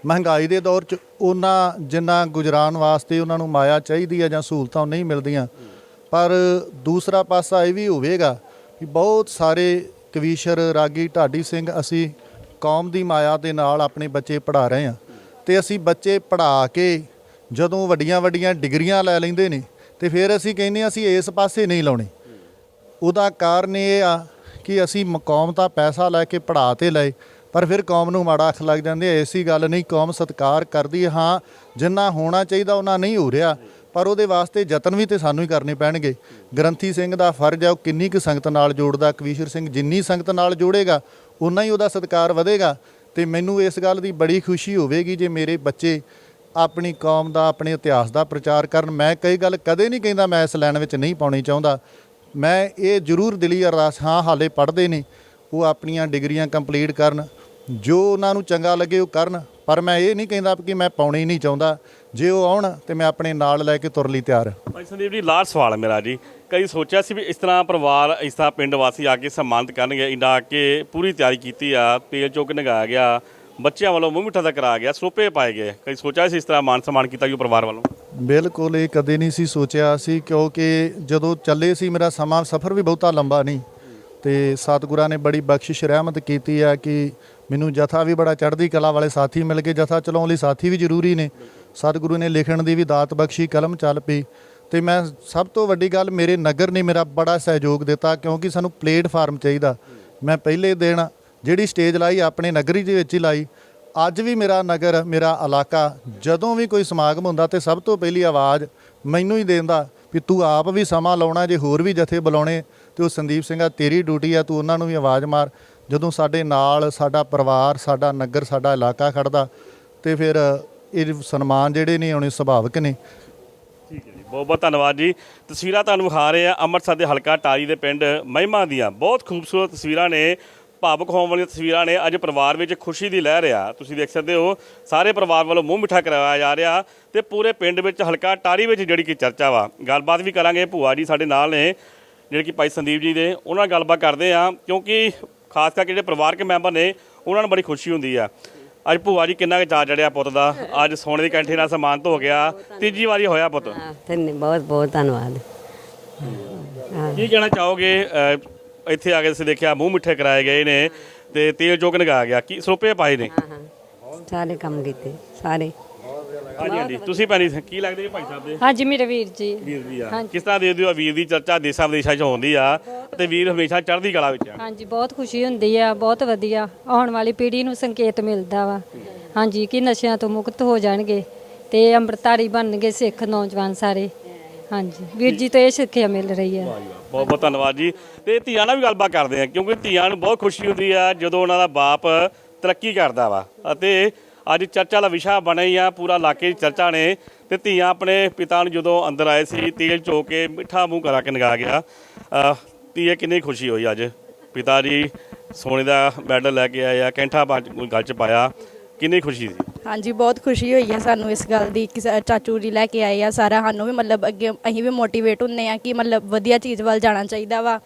ਮਹਿੰਗਾਈ ਦੇ ਦੌਰ 'ਚ ਉਹਨਾਂ ਜਿੰਨਾ ਗੁਜਰਾਨ ਵਾਸਤੇ ਉਹਨਾਂ ਨੂੰ ਮਾਇਆ ਚਾਹੀਦੀ ਆ ਜਾਂ ਸਹੂਲਤਾਂ ਨਹੀਂ ਮਿਲਦੀਆਂ। ਪਰ ਦੂਸਰਾ ਪਾਸਾ ਇਹ ਵੀ ਹੋਵੇਗਾ ਕਿ ਬਹੁਤ ਸਾਰੇ ਕਵੀਸ਼ਰ ਰਾਗੀ ਢਾਡੀ ਸਿੰਘ ਅਸੀਂ ਕੌਮ ਦੀ ਮਾਇਆ ਦੇ ਨਾਲ ਆਪਣੇ ਬੱਚੇ ਪੜ੍ਹਾ ਰਹੇ ਹਾਂ। ਤੇ ਅਸੀਂ ਬੱਚੇ ਪੜ੍ਹਾ ਕੇ ਜਦੋਂ ਵੱਡੀਆਂ ਵੱਡੀਆਂ ਡਿਗਰੀਆਂ ਲੈ ਲੈਂਦੇ ਨੇ ਤੇ ਫਿਰ ਅਸੀਂ ਕਹਿੰਦੇ ਹਾਂ, ਅਸੀਂ ਇਸ ਪਾਸੇ ਨਹੀਂ ਲਾਉਣੇ। ਉਹਦਾ ਕਾਰਨ ਇਹ ਆ ਕਿ ਅਸੀਂ ਮ- ਕੌਮ ਤਾਂ ਪੈਸਾ ਲੈ ਕੇ ਪੜ੍ਹਾ ਤੇ ਲਏ, ਪਰ ਫਿਰ ਕੌਮ ਨੂੰ ਮਾੜਾ ਅੱਖ ਲੱਗ ਜਾਂਦੇ ਆ ਐਸੀ ਗੱਲ ਨਹੀਂ, ਕੌਮ ਸਤਿਕਾਰ ਕਰਦੀ ਹਾਂ। ਜਿੰਨਾ ਹੋਣਾ ਚਾਹੀਦਾ ਉਹਨਾਂ ਨਹੀਂ ਹੋ ਰਿਹਾ, ਪਰ ਉਹਦੇ ਵਾਸਤੇ ਯਤਨ ਵੀ ਤੇ ਸਾਨੂੰ ਹੀ ਕਰਨੇ ਪੈਣਗੇ। ਗ੍ਰੰਥੀ ਸਿੰਘ ਦਾ ਫਰਜ਼ ਹੈ, ਉਹ ਕਿੰਨੀ ਕੁ ਸੰਗਤ ਨਾਲ ਜੋੜਦਾ, ਕਵੀਸ਼ਰ ਸਿੰਘ ਜਿੰਨੀ ਸੰਗਤ ਨਾਲ ਜੋੜੇਗਾ ਉਨਾ ਹੀ ਉਹਦਾ ਸਤਿਕਾਰ ਵਧੇਗਾ। ਤੇ ਮੈਨੂੰ ਇਸ ਗੱਲ ਦੀ ਬੜੀ ਖੁਸ਼ੀ ਹੋਵੇਗੀ ਜੇ ਮੇਰੇ ਬੱਚੇ ਆਪਣੀ ਕੌਮ ਦਾ, ਆਪਣੇ ਇਤਿਹਾਸ ਦਾ ਪ੍ਰਚਾਰ ਕਰਨ। ਮੈਂ ਕਈ ਗੱਲ ਕਦੇ ਨਹੀਂ ਕਹਿੰਦਾ ਮੈਂ ਇਸ ਲਾਈਨ ਵਿੱਚ ਨਹੀਂ ਪਾਉਣੀ ਚਾਹੁੰਦਾ। ਮੈਂ ਇਹ ਜ਼ਰੂਰ ਦਿਲੀ ਅਰਦਾਸ, ਹਾਂ, ਹਾਲੇ ਪੜ੍ਹਦੇ ਨੇ, ਉਹ ਆਪਣੀਆਂ ਡਿਗਰੀਆਂ ਕੰਪਲੀਟ ਕਰਨ। ਜੋ ਉਹਨਾਂ ਨੂੰ ਚੰਗਾ ਲੱਗੇ ਉਹ ਕਰਨ, ਪਰ ਮੈਂ ਇਹ ਨਹੀਂ ਕਹਿੰਦਾ ਕਿ ਮੈਂ ਪਾਉਣੀ ਨਹੀਂ ਚਾਹੁੰਦਾ। ਜੇ ਉਹ ਆਉਣ, ਤੇ ਮੈਂ ਆਪਣੇ ਨਾਲ ਲੈ ਕੇ ਤੁਰ ਲਈ ਤਿਆਰ। ਭਾਈ ਸੰਦੀਪ ਜੀ, ਲਾਸਟ ਸਵਾਲ ਮੇਰਾ ਜੀ। ਕਈ ਸੋਚਿਆ ਸੀ ਵੀ ਇਸ ਤਰ੍ਹਾਂ ਪਰਿਵਾਰ, ਇਸ ਤਰ੍ਹਾਂ ਪਿੰਡ ਵਾਸੀ ਆ ਕੇ ਸਨਮਾਨਿਤ ਕਰਨਗੇ, ਇੰਨਾ ਕੇ ਪੂਰੀ ਤਿਆਰੀ ਕੀਤੀ ਆ, ਤੇਲ ਚੋਕ ਨਗਾਇਆ ਗਿਆ ਬੱਚਿਆਂ ਵੱਲੋਂ ਮੂੰਹ ਮਿੱਠਾ ਦਾ ਕਰਾਇਆ ਗਿਆ ਸਰੋਪੇ ਪਾਏ ਗਏ। ਕਈ ਸੋਚਿਆ ਸੀ ਇਸ ਤਰ੍ਹਾਂ ਮਾਨ ਸਨਮਾਨ ਕੀਤਾ ਜੀ ਪਰਿਵਾਰ ਵੱਲੋਂ। ਬਿਲਕੁਲ, ਇਹ ਕਦੇ ਨਹੀਂ ਸੀ ਸੋਚਿਆ ਸੀ, ਕਿਉਂਕਿ ਜਦੋਂ ਚੱਲੇ ਸੀ, ਮੇਰਾ ਸਮਾਂ, ਸਫ਼ਰ ਵੀ ਬਹੁਤਾ ਲੰਬਾ ਨਹੀਂ। ਤੇ ਸਤਿਗੁਰਾਂ ਨੇ ਬੜੀ ਬਖਸ਼ਿਸ਼, ਰਹਿਮਤ ਕੀਤੀ ਆ ਕਿ ਮੈਨੂੰ ਜਥਾ ਵੀ ਬੜਾ ਚੜ੍ਹਦੀ ਕਲਾ ਵਾਲੇ ਸਾਥੀ ਮਿਲ ਗਏ। ਜਥਾ ਚਲਾਉਣ ਲਈ ਸਾਥੀ ਵੀ ਜ਼ਰੂਰੀ ਨੇ। ਸਤਿਗੁਰੂ ਨੇ ਲਿਖਣ ਦੀ ਵੀ ਦਾਤ ਬਖਸ਼ੀ, ਕਲਮ ਚੱਲ ਪਈ। ਤੇ ਮੈਂ ਸਭ ਤੋਂ ਵੱਡੀ ਗੱਲ, ਮੇਰੇ ਨਗਰ ਨੇ ਮੇਰਾ ਬੜਾ ਸਹਿਯੋਗ ਦਿੱਤਾ, ਕਿਉਂਕਿ ਸਾਨੂੰ ਪਲੇਟਫਾਰਮ ਚਾਹੀਦਾ। ਮੈਂ ਪਹਿਲੇ ਦਿਨ ਜਿਹੜੀ ਸਟੇਜ ਲਾਈ, ਆਪਣੇ ਨਗਰੀ ਦੇ ਵਿੱਚ ਹੀ ਲਾਈ। ਅੱਜ ਵੀ ਮੇਰਾ ਨਗਰ, ਮੇਰਾ ਇਲਾਕਾ ਜਦੋਂ ਵੀ ਕੋਈ ਸਮਾਗਮ ਹੁੰਦਾ ਤੇ ਸਭ ਤੋਂ ਪਹਿਲੀ ਆਵਾਜ਼ ਮੈਨੂੰ ਹੀ ਦੇਂਦਾ ਵੀ ਤੂੰ ਆਪ ਵੀ ਸਮਾਂ ਲਾਉਣਾ, ਜੇ ਹੋਰ ਵੀ ਜਥੇ ਬੁਲਾਉਣੇ ਤੇ ਉਹ ਸੰਦੀਪ ਸਿੰਘਾ ਤੇਰੀ ਡਿਊਟੀ ਆ, ਤੂੰ ਉਹਨਾਂ ਨੂੰ ਵੀ ਆਵਾਜ਼ ਮਾਰ। ਜਦੋਂ ਸਾਡੇ ਨਾਲ ਸਾਡਾ ਪਰਿਵਾਰ, ਸਾਡਾ ਨਗਰ, ਸਾਡਾ ਇਲਾਕਾ ਖੜਦਾ ਤੇ ਫਿਰ ਇਹ ਸਨਮਾਨ ਜਿਹੜੇ ਨੇ ਆਉਣੇ ਸੁਭਾਵਿਕ ਨੇ। ਠੀਕ ਹੈ ਜੀ, ਬਹੁਤ ਬਹੁਤ ਧੰਨਵਾਦ ਜੀ। ਤਸਵੀਰਾਂ ਤੁਹਾਨੂੰ ਵਿਖਾ ਰਹੇ ਆ ਅੰਮ੍ਰਿਤਸਰ ਦੇ ਹਲਕਾ ਟਾਰੀ ਦੇ ਪਿੰਡ ਮਹਿਮਾ ਦੀਆਂ। ਬਹੁਤ ਖੂਬਸੂਰਤ ਤਸਵੀਰਾਂ ਨੇ ਭਾਵੁਕ ਹੋਣ ਵਾਲੀਆਂ ਤਸਵੀਰਾਂ ਨੇ ਅੱਜ ਪਰਿਵਾਰ ਵਿੱਚ ਖੁਸ਼ੀ ਦੀ ਲਹਿਰ ਆ। ਤੁਸੀਂ ਦੇਖ ਸਕਦੇ ਹੋ ਸਾਰੇ ਪਰਿਵਾਰ ਵੱਲੋਂ ਮੂੰਹ ਮਿੱਠਾ ਕਰਾਇਆ ਜਾ ਰਿਹਾ ਤੇ ਪੂਰੇ ਪਿੰਡ ਵਿੱਚ ਹਲਕਾ ਟਾਰੀ ਵਿੱਚ ਜਿਹੜੀ ਕਿ ਚਰਚਾ ਵਾ। ਗੱਲਬਾਤ ਵੀ ਕਰਾਂਗੇ ਭੂਆ ਜੀ ਸਾਡੇ ਨਾਲ ਨੇ ਜਿਹੜੇ ਕਿ ਭਾਈ ਸੰਦੀਪ ਜੀ ਦੇ। ਉਹਨਾਂ ਨਾਲ ਗੱਲਬਾਤ ਕਰਦੇ ਆ ਕਿਉਂਕਿ ਖਾਸ ਕਰਕੇ ਜਿਹੜੇ ਪਰਿਵਾਰਕ ਮੈਂਬਰ ਨੇ ਉਹਨਾਂ ਨੂੰ ਬੜੀ ਖੁਸ਼ੀ ਹੁੰਦੀ ਆ। ਅੱਜ ਭੂਆ ਜੀ ਕਿੰਨਾ ਕੁ ਚਾਅ ਚੜਿਆ ਪੁੱਤ ਦਾ। ਅੱਜ ਸੋਨੇ ਦੀ ਕੈਂਠੀ ਨਾਲ ਸਨਮਾਨਿਤ ਹੋ ਗਿਆ। ਤੀਜੀ ਵਾਰੀ ਹੋਇਆ ਪੁੱਤ। ਹਾਂ ਧੰਨ ਬਹੁਤ ਬਹੁਤ ਧੰਨਵਾਦ। ਕੀ ਕਹਿਣਾ ਚਾਹੋਗੇ ਅਹ, ਇੱਥੇ ਆ ਕੇ ਤੁਸੀਂ ਦੇਖਿਆ ਮੂੰਹ ਮਿੱਠੇ ਕਰਾਏ ਗਏ ਨੇ ਤੇ ਤੇਲ ਚੋਕ ਨਗਾਇਆ ਗਿਆ? ਕੀ ਸਰੋਪੇ ਪਾਏ ਨੇ? ਹਾਂ ਹਾਂ। ਸਾਰੇ ਕੰਮ ਕੀਤੇ ਸਾਰੇ। ਹਾਂਜੀ ਹਾਂਜੀ। ਤੁਸੀਂ ਪੈਣੀ ਕੀ ਲੱਗਦੇ ਜੀ ਭਾਈ ਸਾਹਿਬ ਦੇ? ਹਾਂਜੀ ਮੇਰੇ ਵੀਰ ਜੀ। ਵੀਰ ਜੀ ਆ। ਕਿਸ ਤਰ੍ਹਾਂ ਦੇ ਦਿਓ ਵੀਰ ਦੀ ਚਰਚਾ? ਦੇਸਾਂ ਵਿਦੇਸ਼ਾਂ 'ਚ ਹੁੰਦੀ ਆ ਤੇ ਵੀਰ ਹਮੇਸ਼ਾ ਚੜ੍ਹਦੀ ਕਲਾ ਵਿੱਚ ਆ। ਹਾਂਜੀ ਬਹੁਤ ਖੁਸ਼ੀ ਹੁੰਦੀ ਆ ਬਹੁਤ ਵਧੀਆ। ਆਉਣ ਵਾਲੀ ਪੀੜ੍ਹੀ ਨੂੰ ਸੰਕੇਤ ਮਿਲਦਾ ਵਾ। ਹਾਂਜੀ ਕਿ ਨਸ਼ਿਆਂ ਤੋਂ ਮੁਕਤ ਹੋ ਜਾਣਗੇ ਤੇ ਅੰਮ੍ਰਿਤਧਾਰੀ ਬਣਨਗੇ ਸਿੱਖ ਨੌਜਵਾਨ ਸਾਰੇ। ਹਾਂਜੀ। ਵੀਰ ਜੀ ਤੋਂ ਇਹ ਸਿੱਖਿਆ ਮਿਲ ਰਹੀ ਹੈ। ਬਹੁਤ ਬਹੁਤ ਧੰਨਵਾਦ ਜੀ। ਤੇ ਧੀਆਂ ਨਾਲ ਵੀ ਗੱਲਬਾਤ ਕਰਦੇ ਆ ਕਿਉਂਕਿ ਧੀਆਂ ਨੂੰ ਬਹੁਤ ਖੁਸ਼ੀ ਹੁੰਦੀ ਆ ਜਦੋਂ ਉਹਨਾਂ ਦਾ ਬਾਪ ਤਰੱਕੀ ਕਰਦਾ ਵਾ। ਅਤੇ ਅੱਜ ਚਰਚਾ ਦਾ ਵਿਸ਼ਾ ਬਣਿਆ ਹੀ ਆ, ਪੂਰਾ ਇਲਾਕੇ 'ਚ ਚਰਚਾ ਨੇ। ਤੇ ਧੀਆਂ ਆਪਣੇ ਪਿਤਾ ਨੂੰ ਜਦੋਂ ਅੰਦਰ ਆਏ ਸੀ, ਤੇਲ ਚੋ ਕੇ ਮਿੱਠਾ ਮੂੰਹ ਕਰਾ ਕੇ ਨਗਾ ਗਿਆ। ਧੀਏ ਕਿੰਨੀ ਖੁਸ਼ੀ ਹੋਈ ਅੱਜ। ਪਿਤਾ ਜੀ ਸੋਨੇ ਦਾ ਮੈਡਲ ਲੈ ਕੇ ਆਏ ਆ, ਕੈਂਠਾ ਪਾ- ਗਲ 'ਚ ਪਾਇਆ। ਕਿੰਨੀ ਖੁਸ਼ੀ ਸੀ? ਹਾਂਜੀ ਬਹੁਤ ਖੁਸ਼ੀ ਹੋਈ ਹੈ ਸਾਨੂੰ ਇਸ ਗੱਲ ਦੀ ਕਿ ਸਾ- ਚਾਚੂ ਜੀ ਲੈ ਕੇ ਆਏ ਆ ਸਾਰਾ ਸਾਨੂੰ ਵੀ ਮਤਲਬ ਅੱਗੇ ਅਸੀਂ ਵੀ ਮੋਟੀਵੇਟ ਹੁੰਨੇ ਆ ਕਿ ਮਤਲਬ ਵਧੀਆ ਚੀਜ਼ ਵੱਲ ਜਾਣਾ ਚਾਹੀਦਾ ਵਾ।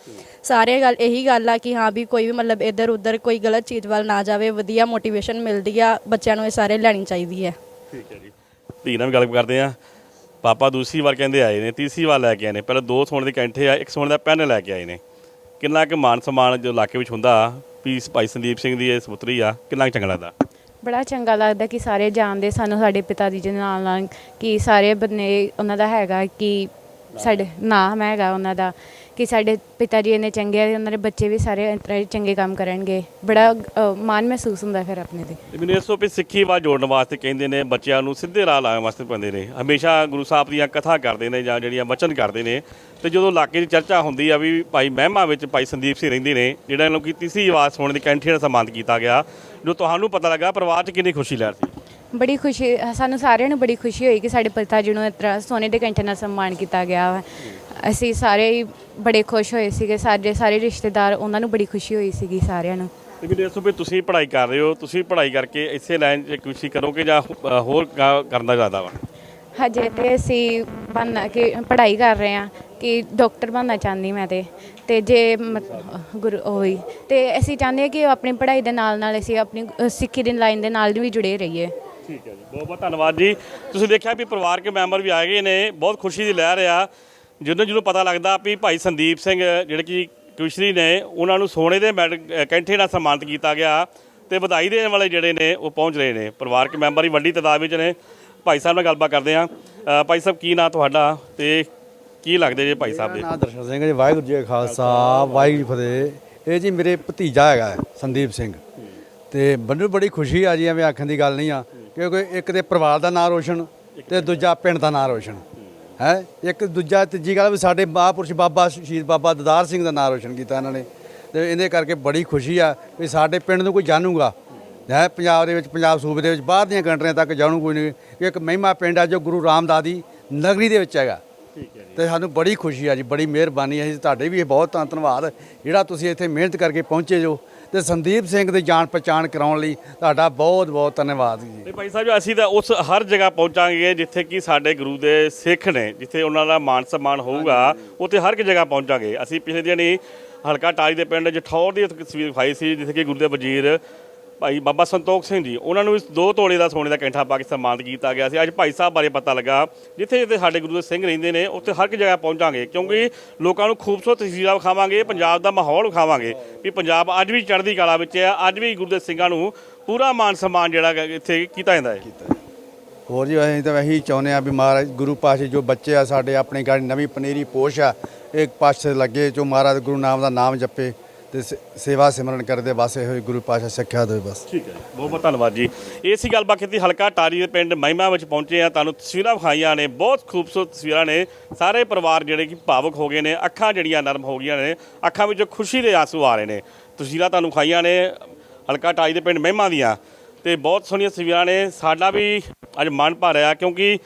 ਸਾਰੇ ਗੱਲ ਇਹੀ ਗੱਲ ਆ ਕਿ ਹਾਂ ਵੀ ਕੋਈ ਵੀ ਮਤਲਬ ਇੱਧਰ ਉੱਧਰ ਕੋਈ ਗਲਤ ਚੀਜ਼ ਵੱਲ ਨਾ ਜਾਵੇ ਵਧੀਆ ਮੋਟੀਵੇਸ਼ਨ ਮਿਲਦੀ ਆ ਬੱਚਿਆਂ ਨੂੰ ਇਹ ਸਾਰੇ ਲੈਣੀ ਚਾਹੀਦੀ ਹੈ ਠੀਕ ਹੈ ਜੀ। ਧੀ ਨਾਲ ਵੀ ਗੱਲ ਕਰਦੇ ਆ। ਪਾਪਾ ਦੂਸਰੀ ਵਾਰ ਕਹਿੰਦੇ ਆਏ ਨੇ ਤੀਸਰੀ ਵਾਰ ਲੈ ਕੇ ਆਏ ਨੇ ਪਹਿਲਾਂ ਦੋ ਸੋਨੇ ਦੇ ਕੈਂਠੇ ਆ ਇੱਕ ਸੋਨੇ ਦਾ ਪੈਨ ਲੈ ਕੇ ਆਏ ਨੇ। ਕਿੰਨਾ ਕੁ ਮਾਨ ਸਨਮਾਨ ਜੋ ਇਲਾਕੇ ਵਿੱਚ ਹੁੰਦਾ ਵੀ ਭਾਈ ਸੰਦੀਪ ਸਿੰਘ ਦੀ ਇਹ ਸਪੁੱਤਰੀ ਆ ਕਿੰਨਾ ਕੁ ਚੰਗਾ ਲੱਗਦਾ? ਬੜਾ ਚੰਗਾ ਲੱਗਦਾ ਕਿ ਸਾਰੇ ਜਾਣਦੇ ਸਾਨੂੰ ਸਾਡੇ ਪਿਤਾ ਜੀ ਦੇ ਨਾਲ ਨਾਲ ਕਿ ਸਾਰੇ ਬੰਨੇ ਉਹਨਾਂ ਦਾ ਹੈਗਾ ਕਿ ਸਾਡੇ ਨਾਮ ਹੈਗਾ ਉਹਨਾਂ ਦਾ ਕਿ ਸਾਡੇ ਪਿਤਾ ਜੀ ਇੰਨੇ ਚੰਗੇ ਆ ਉਹਨਾਂ ਦੇ ਬੱਚੇ ਵੀ ਸਾਰੇ ਇਸ ਤਰ੍ਹਾਂ ਹੀ ਚੰਗੇ ਕੰਮ ਕਰਨਗੇ। ਬੜਾ ਅ, ਮਾਣ ਮਹਿਸੂਸ ਹੁੰਦਾ ਫਿਰ ਆਪਣੇ ਤੇ। ਤੇ ਮੈਨੂੰ ਇਸ ਤੋਂ ਵੀ ਸਿੱਖੀ ਵਾ ਜੋੜਨ ਵਾਸਤੇ ਕਹਿੰਦੇ ਨੇ ਬੱਚਿਆਂ ਨੂੰ ਸਿੱਧੇ ਰਾਹ ਲਾਉਣ ਵਾਸਤੇ ਪੈਂਦੇ ਨੇ। ਹਮੇਸ਼ਾ ਗੁਰੂ ਸਾਹਿਬ ਦੀਆਂ ਕਥਾ ਕਰਦੇ ਨੇ ਜਾਂ ਜਿਹੜੀਆਂ ਵਚਨ ਕਰਦੇ ਨੇ। ਤੇ ਜਦੋਂ ਇਲਾਕੇ 'ਚ ਚਰਚਾ ਹੁੰਦੀ ਆ ਵੀ ਭਾਈ ਮਹਿਮਾ ਵਿੱਚ ਭਾਈ ਸੰਦੀਪ ਸਿੰਘ ਰਹਿੰਦੇ ਨੇ ਜਿਹੜਾ ਇਹਨਾਂ ਨੂੰ ਕੀ ਤੀਸਰੀ ਆਵਾਜ਼ ਸੁਣਨ ਦੀ ਕੈਂਠੀ ਨਾਲ ਸਨਮਾਨਿਤ ਕੀਤਾ ਗਿਆ। ਜੋ ਤੁਹਾਨੂੰ ਪਤਾ ਲੱਗਾ ਪਰਿਵਾਰ 'ਚ ਕਿੰਨੀ ਖੁਸ਼ੀ ਲਹਿਰ ਸੀ? ਬੜੀ ਖੁਸ਼ੀ ਸਾਨੂੰ ਸਾਰਿਆਂ ਨੂੰ ਬੜੀ ਖੁਸ਼ੀ ਹੋਈ ਕਿ ਸਾਡੇ ਪਿਤਾ ਜੀ ਨੂੰ ਇਸ ਤਰ੍ਹਾਂ ਸੋਨੇ ਦੇ ਘੰਟੇ ਨਾਲ ਸਨਮਾਨ ਕੀਤਾ ਗਿਆ ਵਾ। ਅਸੀਂ ਸਾਰੇ ਹੀ ਬੜੇ ਖੁਸ਼ ਹੋਏ ਸੀਗੇ ਸਾਡੇ ਸਾਰੇ ਰਿਸ਼ਤੇਦਾਰ ਉਹਨਾਂ ਨੂੰ ਬੜੀ ਖੁਸ਼ੀ ਹੋਈ ਸੀਗੀ ਸਾਰਿਆਂ ਨੂੰ। ਤੇ ਮੈਨੂੰ ਦੱਸੋ ਵੀ ਤੁਸੀਂ ਪੜ੍ਹਾਈ ਕਰ ਰਹੇ ਹੋ ਤੁਸੀਂ ਪੜ੍ਹਾਈ ਕਰਕੇ ਇਸੇ ਲਾਈਨ 'ਚ ਖੁਸ਼ੀ ਕਰੋਗੇ ਜਾਂ ਹੋਰ ਕਰਨ ਦਾ ਜ਼ਿਆਦਾ ਵਾ? ਹਜੇ ਤੇ ਅਸੀਂ ਬਣਨਾ ਕਿ ਪੜ੍ਹਾਈ ਕਰ ਰਹੇ ਹਾਂ। ਕਿ ਡਾਕਟਰ ਬਣਨਾ ਚਾਹੁੰਦੀ ਮੈਂ ਤੇ ਤੇ ਜੇ ਮਤ- ਗੁਰੂ ਹੋਈ ਤੇ ਅਸੀਂ ਚਾਹੁੰਦੇ ਹਾਂ ਕਿ ਆਪਣੀ ਪੜ੍ਹਾਈ ਦੇ ਨਾਲ ਨਾਲ ਅਸੀਂ ਆਪਣੀ ਅ, ਸਿੱਖੀ ਦੀ ਲਾਈਨ ਦੇ ਨਾਲ ਵੀ ਜੁੜੇ ਰਹੀਏ। ਠੀਕ ਹੈ ਜੀ ਬਹੁਤ ਬਹੁਤ ਧੰਨਵਾਦ ਜੀ। ਤੁਸੀਂ ਦੇਖਿਆ ਵੀ ਪਰਿਵਾਰਕ ਮੈਂਬਰ ਵੀ ਆ ਗਏ ਨੇ ਬਹੁਤ ਖੁਸ਼ੀ ਦੀ ਲਹਿਰ ਆ। ਜਦੋਂ ਜਦੋਂ ਪਤਾ ਲੱਗਦਾ ਵੀ ਭਾਈ ਸੰਦੀਪ ਸਿੰਘ ਜਿਹੜੇ ਕਿ ਕੁਸ਼ਰੀ ਨੇ ਉਹਨਾਂ ਨੂੰ ਸੋਨੇ ਦੇ ਮੈਡ ਅ, ਕੈਂਠੇ ਨਾਲ ਸਨਮਾਨਿਤ ਕੀਤਾ ਗਿਆ ਤੇ ਵਧਾਈ ਦੇਣ ਵਾਲੇ ਜਿਹੜੇ ਨੇ ਉਹ ਪਹੁੰਚ ਰਹੇ ਨੇ। ਪਰਿਵਾਰਕ ਮੈਂਬਰ ਹੀ ਵੱਡੀ ਤਾਦਾਦ ਵਿੱਚ ਨੇ। ਭਾਈ ਸਾਹਿਬ ਨਾਲ ਗੱਲਬਾਤ ਕਰਦੇ ਆ ਭਾਈ ਸਾਹਿਬ ਕੀ ਨਾਂ ਤੁਹਾਡਾ ਤੇ ਕੀ ਲੱਗਦੇ ਜੇ ਭਾਈ ਸਾਹਿਬ ਦੇ? ਨਾਮ ਦਰਸ਼ਨ ਸਿੰਘ ਜੀ, ਵਾਹਿਗੁਰੂ ਜੀ ਕਾ ਖਾਲਸਾ, ਵਾਹਿਗੁਰੂ ਜੀ ਫਤਿਹ। ਇਹ ਜੀ ਮੇਰੇ ਭਤੀਜਾ ਹੈਗਾ ਸੰਦੀਪ ਸਿੰਘ। ਤੇ ਮੈਨੂੰ ਬੜੀ ਖੁਸ਼ੀ ਆ ਜੀ, ਐਵੇਂ ਆਖਣ ਦੀ ਗੱਲ ਨਹੀਂ ਆ, ਕਿਉਂਕਿ ਇੱਕ ਤੇ ਪਰਿਵਾਰ ਦਾ ਨਾਂ ਰੋਸ਼ਨ ਤੇ ਦੂਜਾ ਪਿੰਡ ਦਾ ਨਾਂ ਰੋਸ਼ਨ। ਹੈ? ਇੱਕ ਦੂਜਾ, ਤੀਜੀ ਗੱਲ ਵੀ ਸਾਡੇ ਮਹਾਂਪੁਰਸ਼ ਬਾਬਾ, ਸ਼ਹੀਦ ਬਾਬਾ ਦਦਾਰ ਸਿੰਘ ਦਾ ਨਾਂ ਰੋਸ਼ਨ ਕੀਤਾ ਇਹਨਾਂ ਨੇ। ਤੇ ਇਹਦੇ ਕਰਕੇ ਬੜੀ ਖੁਸ਼ੀ ਆ ਵੀ ਸਾਡੇ ਪਿੰਡ ਨੂੰ ਕੋਈ ਜਾਣੂਗਾ। ਹੈ? ਪੰਜਾਬ ਦੇ ਵਿੱਚ, ਪੰਜਾਬ ਸੂਬੇ ਦੇ ਵਿੱਚ, ਬਾਹਰ ਦੀਆਂ ਕੰਟਰੀਆਂ ਤੱਕ ਜਾਣੂ ਕੋਈ ਨਹੀਂ। ਇੱਕ ਮਹਿਮਾ ਪਿੰਡ ਆ ਜੋ ਗੁਰੂ ਰਾਮਦਾਸ ਦੀ ਨਗਰੀ ਦੇ ਵਿੱਚ ਹੈਗਾ। ਤੇ ਸਾਨੂੰ ਬੜੀ ਖੁਸ਼ੀ ਆ ਜੀ ਬੜੀ ਮਿਹਰਬਾਨੀ ਹੈ ਜੀ। ਤੁਹਾਡੇ ਵੀ ਬਹੁਤ ਧੰਨ- ਧੰਨਵਾਦ ਜਿਹੜਾ ਤੁਸੀਂ ਇੱਥੇ ਮਿਹਨਤ ਕਰਕੇ ਪਹੁੰਚੇ ਜੋ। ਤੇ ਸੰਦੀਪ ਸਿੰਘ ਦੀ ਜਾਣ ਪਛਾਣ ਕਰਾਉਣ ਲਈ ਤੁਹਾਡਾ ਬਹੁਤ ਬਹੁਤ ਧੰਨਵਾਦ ਜੀ। ਤੇ ਭਾਈ ਸਾਹਿਬ ਅਸੀਂ ਤਾਂ ਉਸ ਹਰ ਜਗ੍ਹਾ ਪਹੁੰਚਾਂਗੇ ਜਿੱਥੇ ਕਿ ਸਾਡੇ ਗੁਰੂ ਦੇ ਸਿੱਖ ਨੇ ਜਿੱਥੇ ਉਹਨਾਂ ਦਾ ਮਾਨ ਸਨਮਾਨ ਹੋਊਗਾ ਉੱਥੇ ਹਰ ਇੱਕ ਜਗ੍ਹਾ ਪਹੁੰਚਾਂਗੇ। ਅਸੀਂ ਪਿਛਲੇ ਦਿਨੀ ਹਲਕਾ ਟਾਰੀ ਦੇ ਪਿੰਡ ਜਠੌਰ ਦੀ ਇੱਕ ਤਸਵੀਰ ਦਿਖਾਈ ਸੀ ਜਿੱਥੇ ਕਿ ਗੁਰੂ ਦੇ ਵਜ਼ੀਰ ਭਾਈ ਬਾਬਾ ਸੰਤੋਖ ਸਿੰਘ ਜੀ, ਉਹਨਾਂ ਨੂੰ ਇਸ ਦੋ ਤੋਲੇ ਦਾ ਸੋਨੇ ਦਾ ਕੈਂਠਾ ਪਾ ਕੇ ਸਨਮਾਨਿਤ ਕੀਤਾ ਗਿਆ ਸੀ। ਅੱਜ ਭਾਈ ਸਾਹਿਬ ਬਾਰੇ ਪਤਾ ਲੱਗਾ, ਜਿੱਥੇ ਜਿੱਥੇ ਸਾਡੇ ਗੁਰੂ ਦੇ ਸਿੰਘ ਰਹਿੰਦੇ ਨੇ, ਉੱਥੇ ਹਰ ਇੱਕ ਜਗ੍ਹਾ ਪਹੁੰਚਾਂਗੇ, ਕਿਉਂਕਿ ਲੋਕਾਂ ਨੂੰ ਖੂਬਸੂਰਤ ਤਸਵੀਰਾਂ ਵਿਖਾਵਾਂਗੇ, ਪੰਜਾਬ ਦਾ ਮਾਹੌਲ ਵਿਖਾਵਾਂਗੇ ਵੀ ਪੰਜਾਬ ਅੱਜ ਵੀ ਚੜ੍ਹਦੀ ਕਲਾ ਵਿੱਚ ਹੈ, ਅੱਜ ਵੀ ਗੁਰੂ ਦੇ ਸਿੰਘਾਂ ਨੂੰ ਪੂਰਾ ਮਾਨ ਸਨਮਾਨ ਜਿਹੜਾ ਇੱਥੇ ਕੀਤਾ ਜਾਂਦਾ ਹੈ। ਹੋਰ ਜੀ, ਅਸੀਂ ਤਾਂ ਇਹੀ ਚਾਹੁੰਦੇ ਆ ਵੀ ਮਹਾਰਾਜ, ਗੁਰੂ ਪਾਸ਼ੇ ਜੋ ਬੱਚੇ ਆ, ਸਾਡੇ ਆਪਣੀ ਗਾੜੀ ਨਵੀਂ ਪਨੀਰੀ ਪੋਸ਼ ਆ, ਇੱਕ ਪਾਸੇ ਲੱਗੇ ਜੋ ਮਹਾਰਾਜ ਗੁਰੂ ਨਾਮ ਦਾ ਨਾਮ ਜਪੇ। ਤੇ ਸੇ- ਸੇਵਾ ਸਿਮਰਨ ਕਰਦੇ, ਬਸ ਇਹੋ ਹੀ ਗੁਰੂ ਪਾਤਸ਼ਾਹ ਸਿੱਖਿਆ ਦੇ ਬਸ। ਠੀਕ ਹੈ ਜੀ। ਬਹੁਤ ਬਹੁਤ ਧੰਨਵਾਦ ਜੀ। ਇਹ ਸੀ ਗੱਲਬਾਤ ਕੀਤੀ, ਹਲਕਾ ਟਾਰੀ ਦੇ ਪਿੰਡ ਮਹਿਮਾ ਵਿੱਚ ਪਹੁੰਚੇ ਆ ਤੁਹਾਨੂੰ ਤਸਵੀਰਾਂ ਵਿਖਾਈਆਂ ਨੇ, ਬਹੁਤ ਖੂਬਸੂਰਤ ਤਸਵੀਰਾਂ ਨੇ। ਸਾਰੇ ਪਰਿਵਾਰ ਜਿਹੜੇ ਕਿ ਭਾਵੁਕ ਹੋ ਗਏ ਨੇ, ਅੱਖਾਂ ਜਿਹੜੀਆਂ ਨਰਮ ਹੋ ਗਈਆਂ ਨੇ, ਅੱਖਾਂ ਵਿੱਚੋਂ ਖੁਸ਼ੀ ਦੇ ਆਂਸੂ ਆ ਰਹੇ ਨੇ। ਤਸਵੀਰਾਂ ਤੁਹਾਨੂੰ ਵਿਖਾਈਆਂ ਨੇ, ਹਲਕਾ ਟਾਰੀ ਦੇ ਪਿੰਡ ਮਹਿਮਾ ਦੀਆਂ। ਤੇ ਬਹੁਤ ਸੋਹਣੀਆਂ ਤਸਵੀਰਾਂ ਨੇ, ਸਾਡਾ ਵੀ ਅੱਜ ਮਨ ਭਰਿਆ ਕਿਉਂਕਿ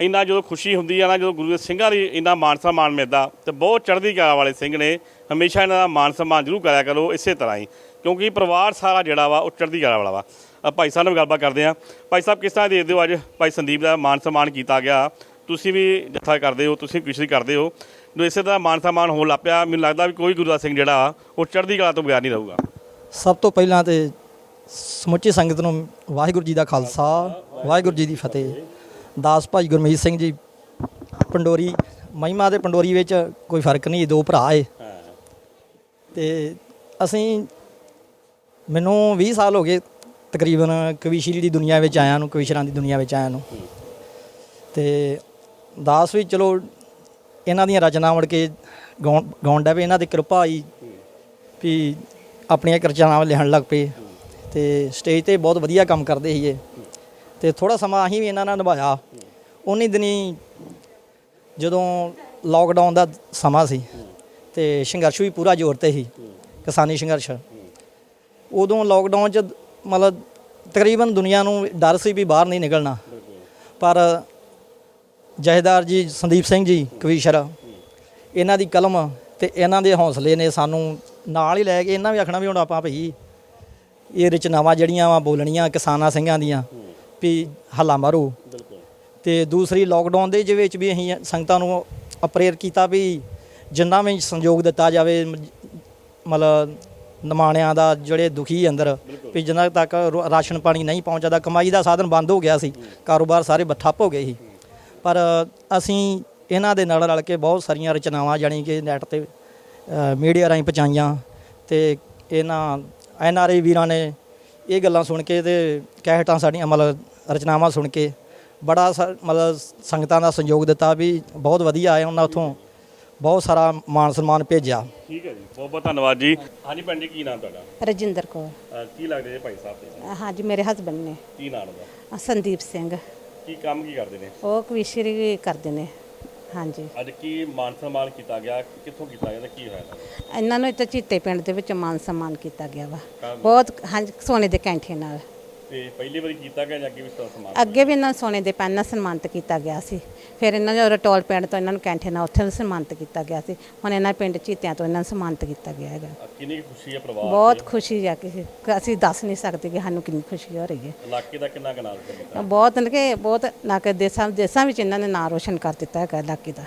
ਇੰਨਾ ਜਦੋਂ ਖੁਸ਼ੀ ਹੁੰਦੀ ਆ ਨਾ, ਜਦੋਂ ਗੁਰੂ ਦੇ ਸਿੰਘਾਂ ਦੀ ਇੰਨਾ ਮਾਨ ਸਨਮਾਨ ਮਿਲਦਾ, ਤੇ ਬਹੁਤ ਚੜ੍ਹਦੀ ਕਲਾ ਵਾਲੇ ਸਿੰਘ ਨੇ ਹਮੇਸ਼ਾ ਇਹਨਾਂ ਦਾ ਮਾਨ ਸਨਮਾਨ ਜ਼ਰੂਰ ਕਰਿਆ ਕਰੋ ਇਸੇ ਤਰ੍ਹਾਂ ਹੀ। ਕਿਉਂਕਿ ਪਰਿਵਾਰ ਸਾਰਾ ਜਿਹੜਾ ਵਾ ਉਹ ਚੜ੍ਹਦੀ ਕਲਾ ਵਾਲਾ ਵਾ। ਅ, ਭਾਈ ਸਾਹਿਬ ਨਾਲ ਗੱਲਬਾਤ ਕਰਦੇ ਆ ਭਾਈ ਸਾਹਿਬ ਕਿਸ ਤਰ੍ਹਾਂ ਦੇਖਦੇ ਹੋ ਅੱਜ ਭਾਈ ਸੰਦੀਪ ਦਾ ਮਾਨ ਸਨਮਾਨ ਕੀਤਾ ਗਿਆ? ਤੁਸੀਂ ਵੀ ਜੱਥਾ ਕਰਦੇ ਹੋ ਤੁਸੀਂ ਕੁਸ਼ਰੀ ਕਰਦੇ ਹੋ। ਜੋ ਇਸੇ ਤਰ੍ਹਾਂ ਮਾਨ ਸਨਮਾਨ ਹੋਣ ਲੱਗ ਪਿਆ ਮੈਨੂੰ ਲੱਗਦਾ ਵੀ ਕੋਈ ਗੁਰੂ ਦਾ ਸਿੰਘ ਜਿਹੜਾ ਉਹ ਚੜ੍ਹਦੀ ਕਲਾ ਤੋਂ ਬਗੈਰ ਨਹੀਂ ਰਹੂਗਾ। ਸਭ ਤੋਂ ਪਹਿਲਾਂ ਤੇ ਸਮੁੱਚੀ ਸੰਗਤ ਨੂੰ ਵਾਹਿਗੁਰੂ ਜੀ ਦਾ ਖਾਲਸਾ ਵਾਹਿਗੁਰੂ ਜੀ ਦੀ ਫਤਿਹ। ਦਾਸ ਭਾਈ ਗੁਰਮੀਤ ਸਿੰਘ ਜੀ ਪੰਡੋਰੀ ਮਹਿਮਾ ਦੇ ਪੰਡੋਰੀ ਵਿੱਚ ਕੋਈ ਫ਼ਰਕ ਨਹੀਂ ਦੋ ਭਰਾ ਏ। ਤੇ ਅਸੀਂ ਮੈਨੂੰ 20 ਸਾਲ ਹੋ ਗਏ ਤਕਰੀਬਨ ਕਵੀਸ਼ਰੀ ਦੀ ਦੁਨੀਆ ਵਿੱਚ ਆਇਆ ਨੂੰ, ਕਵੀਸ਼ਰਾਂ ਦੀ ਦੁਨੀਆ ਵਿੱਚ ਆਇਆ ਨੂੰ। ਤੇ ਦਾਸ ਵੀ ਚਲੋ ਇਹਨਾਂ ਦੀਆਂ ਰਚਨਾਵਾਂ ਵੜ ਕੇ ਗਾਉਣ ਗਾਉਣ ਡਿਆ ਵੀ ਇਹਨਾਂ ਦੀ ਕਿਰਪਾ ਆਈ ਵੀ ਆਪਣੀਆਂ ਰਚਨਾਵਾਂ ਲਿਖਣ ਲੱਗ ਪਏ ਤੇ ਸਟੇਜ ਤੇ ਬਹੁਤ ਵਧੀਆ ਕੰਮ ਕਰਦੇ ਸੀਗੇ। ਤੇ ਥੋੜਾ ਸਮਾਂ ਅਸੀਂ ਵੀ ਇਹਨਾਂ ਨਾਲ ਨਿਭਾਇਆ। ਉਨੀ ਦਿਨੀ ਜਦੋਂ ਲਾਕਡਾਊਨ ਦਾ ਸਮਾਂ ਸੀ। ਤੇ ਸੰਘਰਸ਼ ਵੀ ਪੂਰਾ ਜ਼ੋਰ ਤੇ ਸੀ ਕਿਸਾਨੀ ਸੰਘਰਸ਼। ਉਦੋਂ ਲਾਕਡਾਊਨ ਚ ਮਤਲਬ ਤਕਰੀਬਨ ਦੁਨੀਆ ਨੂੰ ਡਰ ਸੀ ਵੀ ਬਾਹਰ ਨਹੀਂ ਨਿਕਲਣਾ। ਪਰ ਜਹੇਦਾਰ ਜੀ ਸੰਦੀਪ ਸਿੰਘ ਜੀ ਕਵੀਸ਼ਰ ਇਹਨਾਂ ਦੀ ਕਲਮ ਤੇ ਇਹਨਾਂ ਦੇ ਹੌਸਲੇ ਨੇ ਸਾਨੂੰ ਨਾਲ ਹੀ ਲੈ ਕੇ ਇਹਨਾਂ ਵੀ ਆਖਣਾ ਵੀ ਹੁਣ ਆਪਾਂ ਭਈ ਇਹ ਰਚਨਾਵਾਂ ਜਿਹੜੀਆਂ ਵਾ ਬੋਲਣੀਆਂ ਕਿਸਾਨਾਂ ਸਿੰਘਾਂ ਦੀਆਂ ਵੀ ਹੱਲਾ ਮਾਰੋ। ਤੇ ਦੂਸਰੀ ਲਾਕਡਾਊਨ ਦੇ ਵਿੱਚ ਵੀ ਅਸੀਂ ਸੰਗਤਾਂ ਨੂੰ ਅਪਰੇਰ ਕੀਤਾ ਵੀ ਜਿੰਨਾ ਵੀ ਸੰਯੋਗ ਦਿੱਤਾ ਜਾਵੇ ਮਤਲਬ ਨਿਮਾਣਿਆਂ ਦਾ ਜਿਹੜੇ ਦੁਖੀ ਅੰਦਰ ਵੀ ਜਿੰਨਾ ਤੱਕ ਰੋ- ਰਾਸ਼ਨ ਪਾਣੀ ਨਹੀਂ ਪਹੁੰਚਦਾ ਕਮਾਈ ਦਾ ਸਾਧਨ ਬੰਦ ਹੋ ਗਿਆ ਸੀ। ਕਾਰੋਬਾਰ ਸਾਰੇ ਬ- ਠੱਪ ਹੋ ਗਏ ਸੀ। ਪਰ ਅਸੀਂ ਇਹਨਾਂ ਦੇ ਨਾਲ ਰਲ ਕੇ ਬਹੁਤ ਸਾਰੀਆਂ ਰਚਨਾਵਾਂ ਜਾਣੀ ਕਿ ਨੈਟ ਤੇ ਮੀਡੀਆ ਰਾਹੀਂ ਪਹੁੰਚਾਈਆਂ ਤੇ ਇਹਨਾਂ ਐਨ ਆਰ ਆਈ ਵੀਰਾਂ ਨੇ ਇਹ ਗੱਲਾਂ ਸੁਣ ਕੇ ਤੇ ਕਹਿਟਾਂ ਸਾਡੀਆਂ ਮਤਲਬ ਰਚਨਾਵਾਂ ਸੁਣ ਕੇ ਬੜਾ ਸਾ- ਮਤਲਬ ਸੰਗਤਾਂ ਦਾ ਸੰਯੋਗ ਦਿੱਤਾ ਵੀ ਬਹੁਤ ਵਧੀਆ ਆਏ ਉਹਨਾਂ ਉੱਥੋਂ। ਬਹੁਤ ਸਾਰਾ ਮਾਨ ਸਨਮਾਨ ਭੇਜਿਆ। ਠੀਕ ਹੈ ਜੀ ਬਹੁਤ ਬਹੁਤ ਧੰਨਵਾਦ ਜੀ। ਹਾਂਜੀ ਭੈਣ ਜੀ ਕੀ ਨਾਮ ਤੁਹਾਡਾ? ਰਜਿੰਦਰ ਕੌਰ। ਕੀ ਲੱਗਦੇ ਜੀ ਭਾਈ ਸਾਹਿਬ ਦੇ ਹਾਂਜੀ ਮੇਰੇ ਹਸਬੰਡ ਨੇ। ਕੀ ਨਾਮ ਦਾ ਸੰਦੀਪ ਸਿੰਘ। ਕੀ ਕੰਮ ਕੀ ਕਰਦੇ ਨੇ? ਉਹ ਕਵੀਸ਼ਰੀ ਕਰਦੇ ਨੇ। ਹਾਂਜੀ ਅੱਜ ਕੀ ਮਾਨ ਸਨਮਾਨ ਕੀਤਾ ਗਿਆ? ਕਿੱਥੋਂ ਕੀਤਾ ਗਿਆ ਤੇ ਕੀ ਹੋਇਆ? ਇਹਦਾ? ਇਹਨਾਂ ਨੂੰ ਇੱਥੇ ਚੀਤੇ ਪਿੰਡ ਦੇ ਵਿੱਚ ਮਾਨ ਸਨਮਾਨ ਕੀਤਾ ਗਿਆ ਵਾ। ਬਹੁਤ ਹਾਂਜੀ ਸੋਨੇ ਦੇ ਕੈਂਠੇ ਨਾਲ। ਤੇ ਪਹਿਲੀ ਵਾਰੀ ਕੀਤਾ ਗਿਆ ਜਾਂ ਅੱਗੇ ਵੀ ਤਰ੍ਹਾਂ ਸਨਮਾਨ ਅੱਗੇ ਵੀ ਇਹਨਾਂ ਨੂੰ ਸੋਨੇ ਦੇ ਪੈਨ ਨਾਲ ਸਨਮਾਨਿਤ ਕੀਤਾ ਗਿਆ ਸੀ। ਫਿਰ ਇਹਨਾਂ ਨੂੰ ਰਟੋਲ ਪਿੰਡ ਤੋਂ ਇਹਨਾਂ ਨੂੰ ਕੈਂਠੇ ਨਾਲ ਉੱਥੇ ਵੀ ਸਨਮਾਨਿਤ ਕੀਤਾ ਗਿਆ ਸੀ। ਹੁਣ ਇਹਨਾਂ ਪਿੰਡ ਚੀਤਿਆਂ ਤੋਂ ਇਹਨਾਂ ਨੂੰ ਸਨਮਾਨਿਤ ਕੀਤਾ ਗਿਆ ਹੈਗਾ। ਕਿੰਨੀ ਕੁ ਖੁਸ਼ੀ ਹੈ ਪਰਿਵਾਰ ਬਹੁਤ ਖੁਸ਼ੀ ਆ ਕਿ ਅਸੀਂ ਦੱਸ ਨਹੀਂ ਸਕਦੇ ਕਿ ਸਾਨੂੰ ਕਿੰਨੀ ਖੁਸ਼ੀ ਹੋ ਰਹੀ ਹੈ। ਇਲਾਕੇ ਦਾ ਕਿੰਨਾ ਕਨਾਲ ਕੀਤਾ ਬਹੁਤ ਮਤਲਬ ਕਿ ਬਹੁਤ ਨਾ ਕਿ ਦੇਸਾਂ ਦੇਸਾਂ ਵਿੱਚ ਇਹਨਾਂ ਨੇ ਨਾਂ ਰੋਸ਼ਨ ਕਰ ਦਿੱਤਾ ਹੈਗਾ ਇਲਾਕੇ ਦਾ।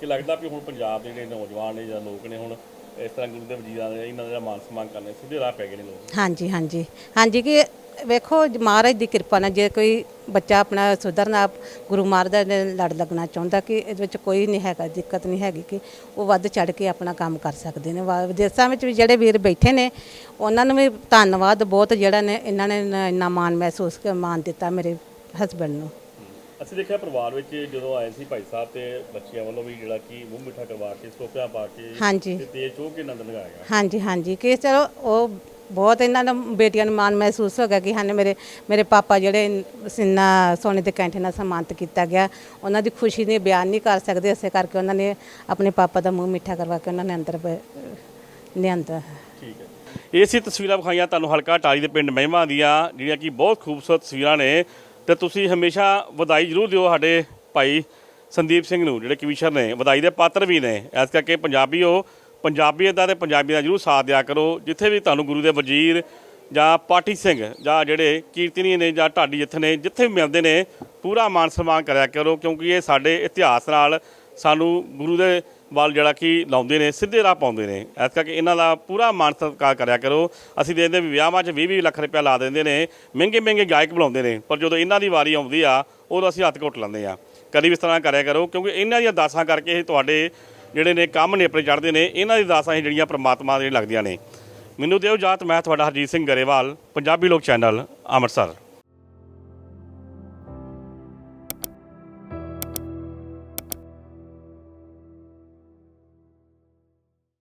ਕਿ ਲੱਗਦਾ ਵੀ ਹੁਣ ਪੰਜਾਬ ਦੇ ਜਿਹੜੇ ਨੌਜਵਾਨ ਨੇ ਜਾਂ ਲੋਕ ਨੇ ਹੁਣ ਇਸ ਤਰ੍ਹਾਂ ਗੁਰੂ ਦੇ ਵਜੀਰਾਂ ਦੇ ਇਹਨਾਂ ਦਾ ਮਾਨ ਸਨਮਾਨ ਕਰਨੇ ਸਿੱਧੇ ਰਾਹ ਪੈ ਗਏ ਨੇ ਲੋਕ। ਹਾਂਜੀ ਹਾਂਜੀ। ਹਾਂਜੀ ਕਿ ਵੇਖੋ ਮਹਾਰਾਜ ਦੀ ਕਿਰਪਾ ਨਾਲ ਜੇ ਕੋਈ ਬੱਚਾ ਆਪਣਾ ਸੁਧਰਨਾ ਗੁਰੂ ਮਹਾਰਾਜ ਦੇ ਲੜ ਲੱਗਣਾ ਚਾਹੁੰਦਾ ਕਿ ਇਹਦੇ ਵਿੱਚ ਕੋਈ ਨਹੀਂ ਹੈਗਾ ਦਿੱਕਤ ਨਹੀਂ ਹੈਗੀ ਕਿ ਉਹ ਵੱਧ ਚੜ ਕੇ ਆਪਣਾ ਕੰਮ ਕਰ ਸਕਦੇ ਨੇ। ਵਾ- ਵਿਦੇਸ਼ਾਂ ਵਿੱਚ ਵੀ ਜਿਹੜੇ ਵੀਰ ਬੈਠੇ ਨੇ ਉਹਨਾਂ ਨੂੰ ਵੀ ਧੰਨਵਾਦ ਬਹੁਤ ਜਿਹੜਾ ਨੇ ਇਹਨਾਂ ਨੇ ਇੰਨਾ ਮਾਣ ਮਹਿਸੂਸ ਕ- ਮਾਣ ਦਿੱਤਾ ਮੇਰੇ ਹਸਬੰਡ ਨੂੰ। ਅਸੀਂ ਦੇਖਿਆ ਪਰਿਵਾਰ ਵਿੱਚ ਜਦੋਂ ਆਏ ਸੀ ਭਾਈ ਸਾਹਿਬ ਤੇ ਬੱਚਿਆਂ ਵੱਲੋਂ ਵੀ ਜਿਹੜਾ ਕਿ ਮੂੰਹ ਮਿੱਠਾ ਕਰਵਾ ਕੇ ਸੋਪਿਆ ਪਾ ਕੇ ਹਾਂਜੀ। ਤੇ ਤੇਜ ਚੋਹ ਕੇ ਆਨੰਦ ਲਗਾਇਆ। ਗਿਆ ਹਾਂਜੀ ਹਾਂਜੀ। ਕਿ ਚਲੋ ਉਹ ਬਹੁਤ ਇਹਨਾਂ ਨੂੰ ਬੇਟੀਆਂ ਨੂੰ ਮਾਣ ਮਹਿਸੂਸ ਹੋ ਗਿਆ ਕਿ ਹਨ ਮੇਰੇ ਮੇਰੇ ਪਾਪਾ ਜਿਹੜੇ ਸਿੰਨਾ ਸੋਨੇ ਦੇ ਕੈਂਠੇ ਨਾਲ ਸਨਮਾਨਿਤ ਕੀਤਾ ਗਿਆ। ਉਹਨਾਂ ਦੀ ਖੁਸ਼ੀ ਨੇ ਬਿਆਨ ਨਹੀਂ ਕਰ ਸਕਦੇ, ਇਸੇ ਕਰਕੇ ਉਹਨਾਂ ਨੇ ਆਪਣੇ ਪਾਪਾ ਦਾ ਮੂੰਹ ਮਿੱਠਾ ਕਰਵਾ ਕੇ ਉਹਨਾਂ ਨੇ ਅੰਦਰ ਲਿਆਂਦਾ ਠੀਕ ਹੈ। ਇਹ ਸੀ ਤਸਵੀਰਾਂ ਵਿਖਾਈਆਂ ਤੁਹਾਨੂੰ ਹਲਕਾ ਟਾਰੀ ਦੇ ਪਿੰਡ ਮਹਿਮਾ ਦੀਆਂ, ਜਿਹੜੀਆਂ ਕਿ ਬਹੁਤ ਖੂਬਸੂਰਤ ਤਸਵੀਰਾਂ ਨੇ। ਤੇ ਤੁਸੀਂ ਹਮੇਸ਼ਾ ਵਧਾਈ ਜ਼ਰੂਰ ਦਿਓ ਸਾਡੇ ਭਾਈ ਸੰਦੀਪ ਸਿੰਘ ਨੂੰ, ਜਿਹੜੇ ਕਵੀਸ਼ਰ ਨੇ। ਵਧਾਈ ਦੇ ਪਾਤਰ ਵੀ ਨੇ। ਇਸ ਕਰਕੇ ਪੰਜਾਬੀ ਹੋ ਪੰਜਾਬੀਅਤ ਦਾ ਤੇ ਪੰਜਾਬੀ ਦਾ ਜਰੂਰ ਸਾਥ ਦਿਆ ਕਰੋ। ਜਿੱਥੇ ਵੀ ਤੁਹਾਨੂੰ ਗੁਰੂ ਦੇ ਵਜ਼ੀਰ ਜਾਂ ਪਾਠੀ ਸਿੰਘ ਜਾਂ ਜਿਹੜੇ ਕੀਰਤਨੀ ਨੇ ਜਾਂ ਢਾਡੀ ਜਿੱਥੇ ਨੇ, ਜਿੱਥੇ ਵੀ ਮਿਲਦੇ ਨੇ, ਪੂਰਾ ਮਾਨ ਸਨਮਾਨ ਕਰਿਆ ਕਰੋ ਕਿਉਂਕਿ ਇਹ ਸਾਡੇ ਇਤਿਹਾਸ ਨਾਲ ਸਾਨੂੰ ਗੁਰੂ ਦੇ ਵੱਲ ਜਿਹੜਾ ਕਿ ਲਾਉਂਦੇ ਨੇ, ਸਿੱਧੇ ਰਾਹ ਪਾਉਂਦੇ ਨੇ। ਇਸ ਕਰਕੇ ਇਹਨਾਂ ਦਾ ਪੂਰਾ ਮਾਨ ਸਤਿਕਾਰ ਕਰਿਆ ਕਰੋ। ਅਸੀਂ ਦੇਖਦੇ ਵੀ ਵਿਆਹਾਂ 'ਚ 20 20 ਲੱਖ ਰੁਪਇਆ ਲਾ ਦਿੰਦੇ ਨੇ, ਮਹਿੰਗੇ ਮਹਿੰਗੇ ਗਾਇਕ ਬੁਲਾਉਂਦੇ ਨੇ, ਪਰ ਜਦੋਂ ਇਹਨਾਂ ਦੀ ਵਾਰੀ ਆਉਂਦੀ ਆ, ਉਦੋਂ ਅਸੀਂ ਹੱਥ ਘੁੱਟ ਲੈਂਦੇ ਆ। ਕਦੀ ਵੀ ਇਸ ਤਰ੍ਹਾਂ ਕਰਿਆ ਕਰੋ ਕਿਉਂਕਿ ਇਹਨਾਂ ਦੀਆਂ ਦਾਸਾਂ ਕਰਕੇ ਇਹ ਤੁਹਾਡੇ ਜਿਹੜੇ ਨੇ ਕੰਮ ਨੇ ਆਪਣੇ ਚੜ੍ਹਦੇ ਨੇ, ਇਹਨਾਂ ਦੀ ਦਾਸਾਂ ਹੀ ਜਿਹੜੀਆਂ ਪ੍ਰਮਾਤਮਾ ਦੇ ਲੱਗਦੀਆਂ ਨੇ। ਮੈਨੂੰ ਦਿਓ ਜਾਤ, ਮੈਂ ਤੁਹਾਡਾ ਹਰਜੀਤ ਸਿੰਘ ਗਰੇਵਾਲ, ਪੰਜਾਬੀ ਲੋਕ ਚੈਨਲ, ਅੰਮ੍ਰਿਤਸਰ।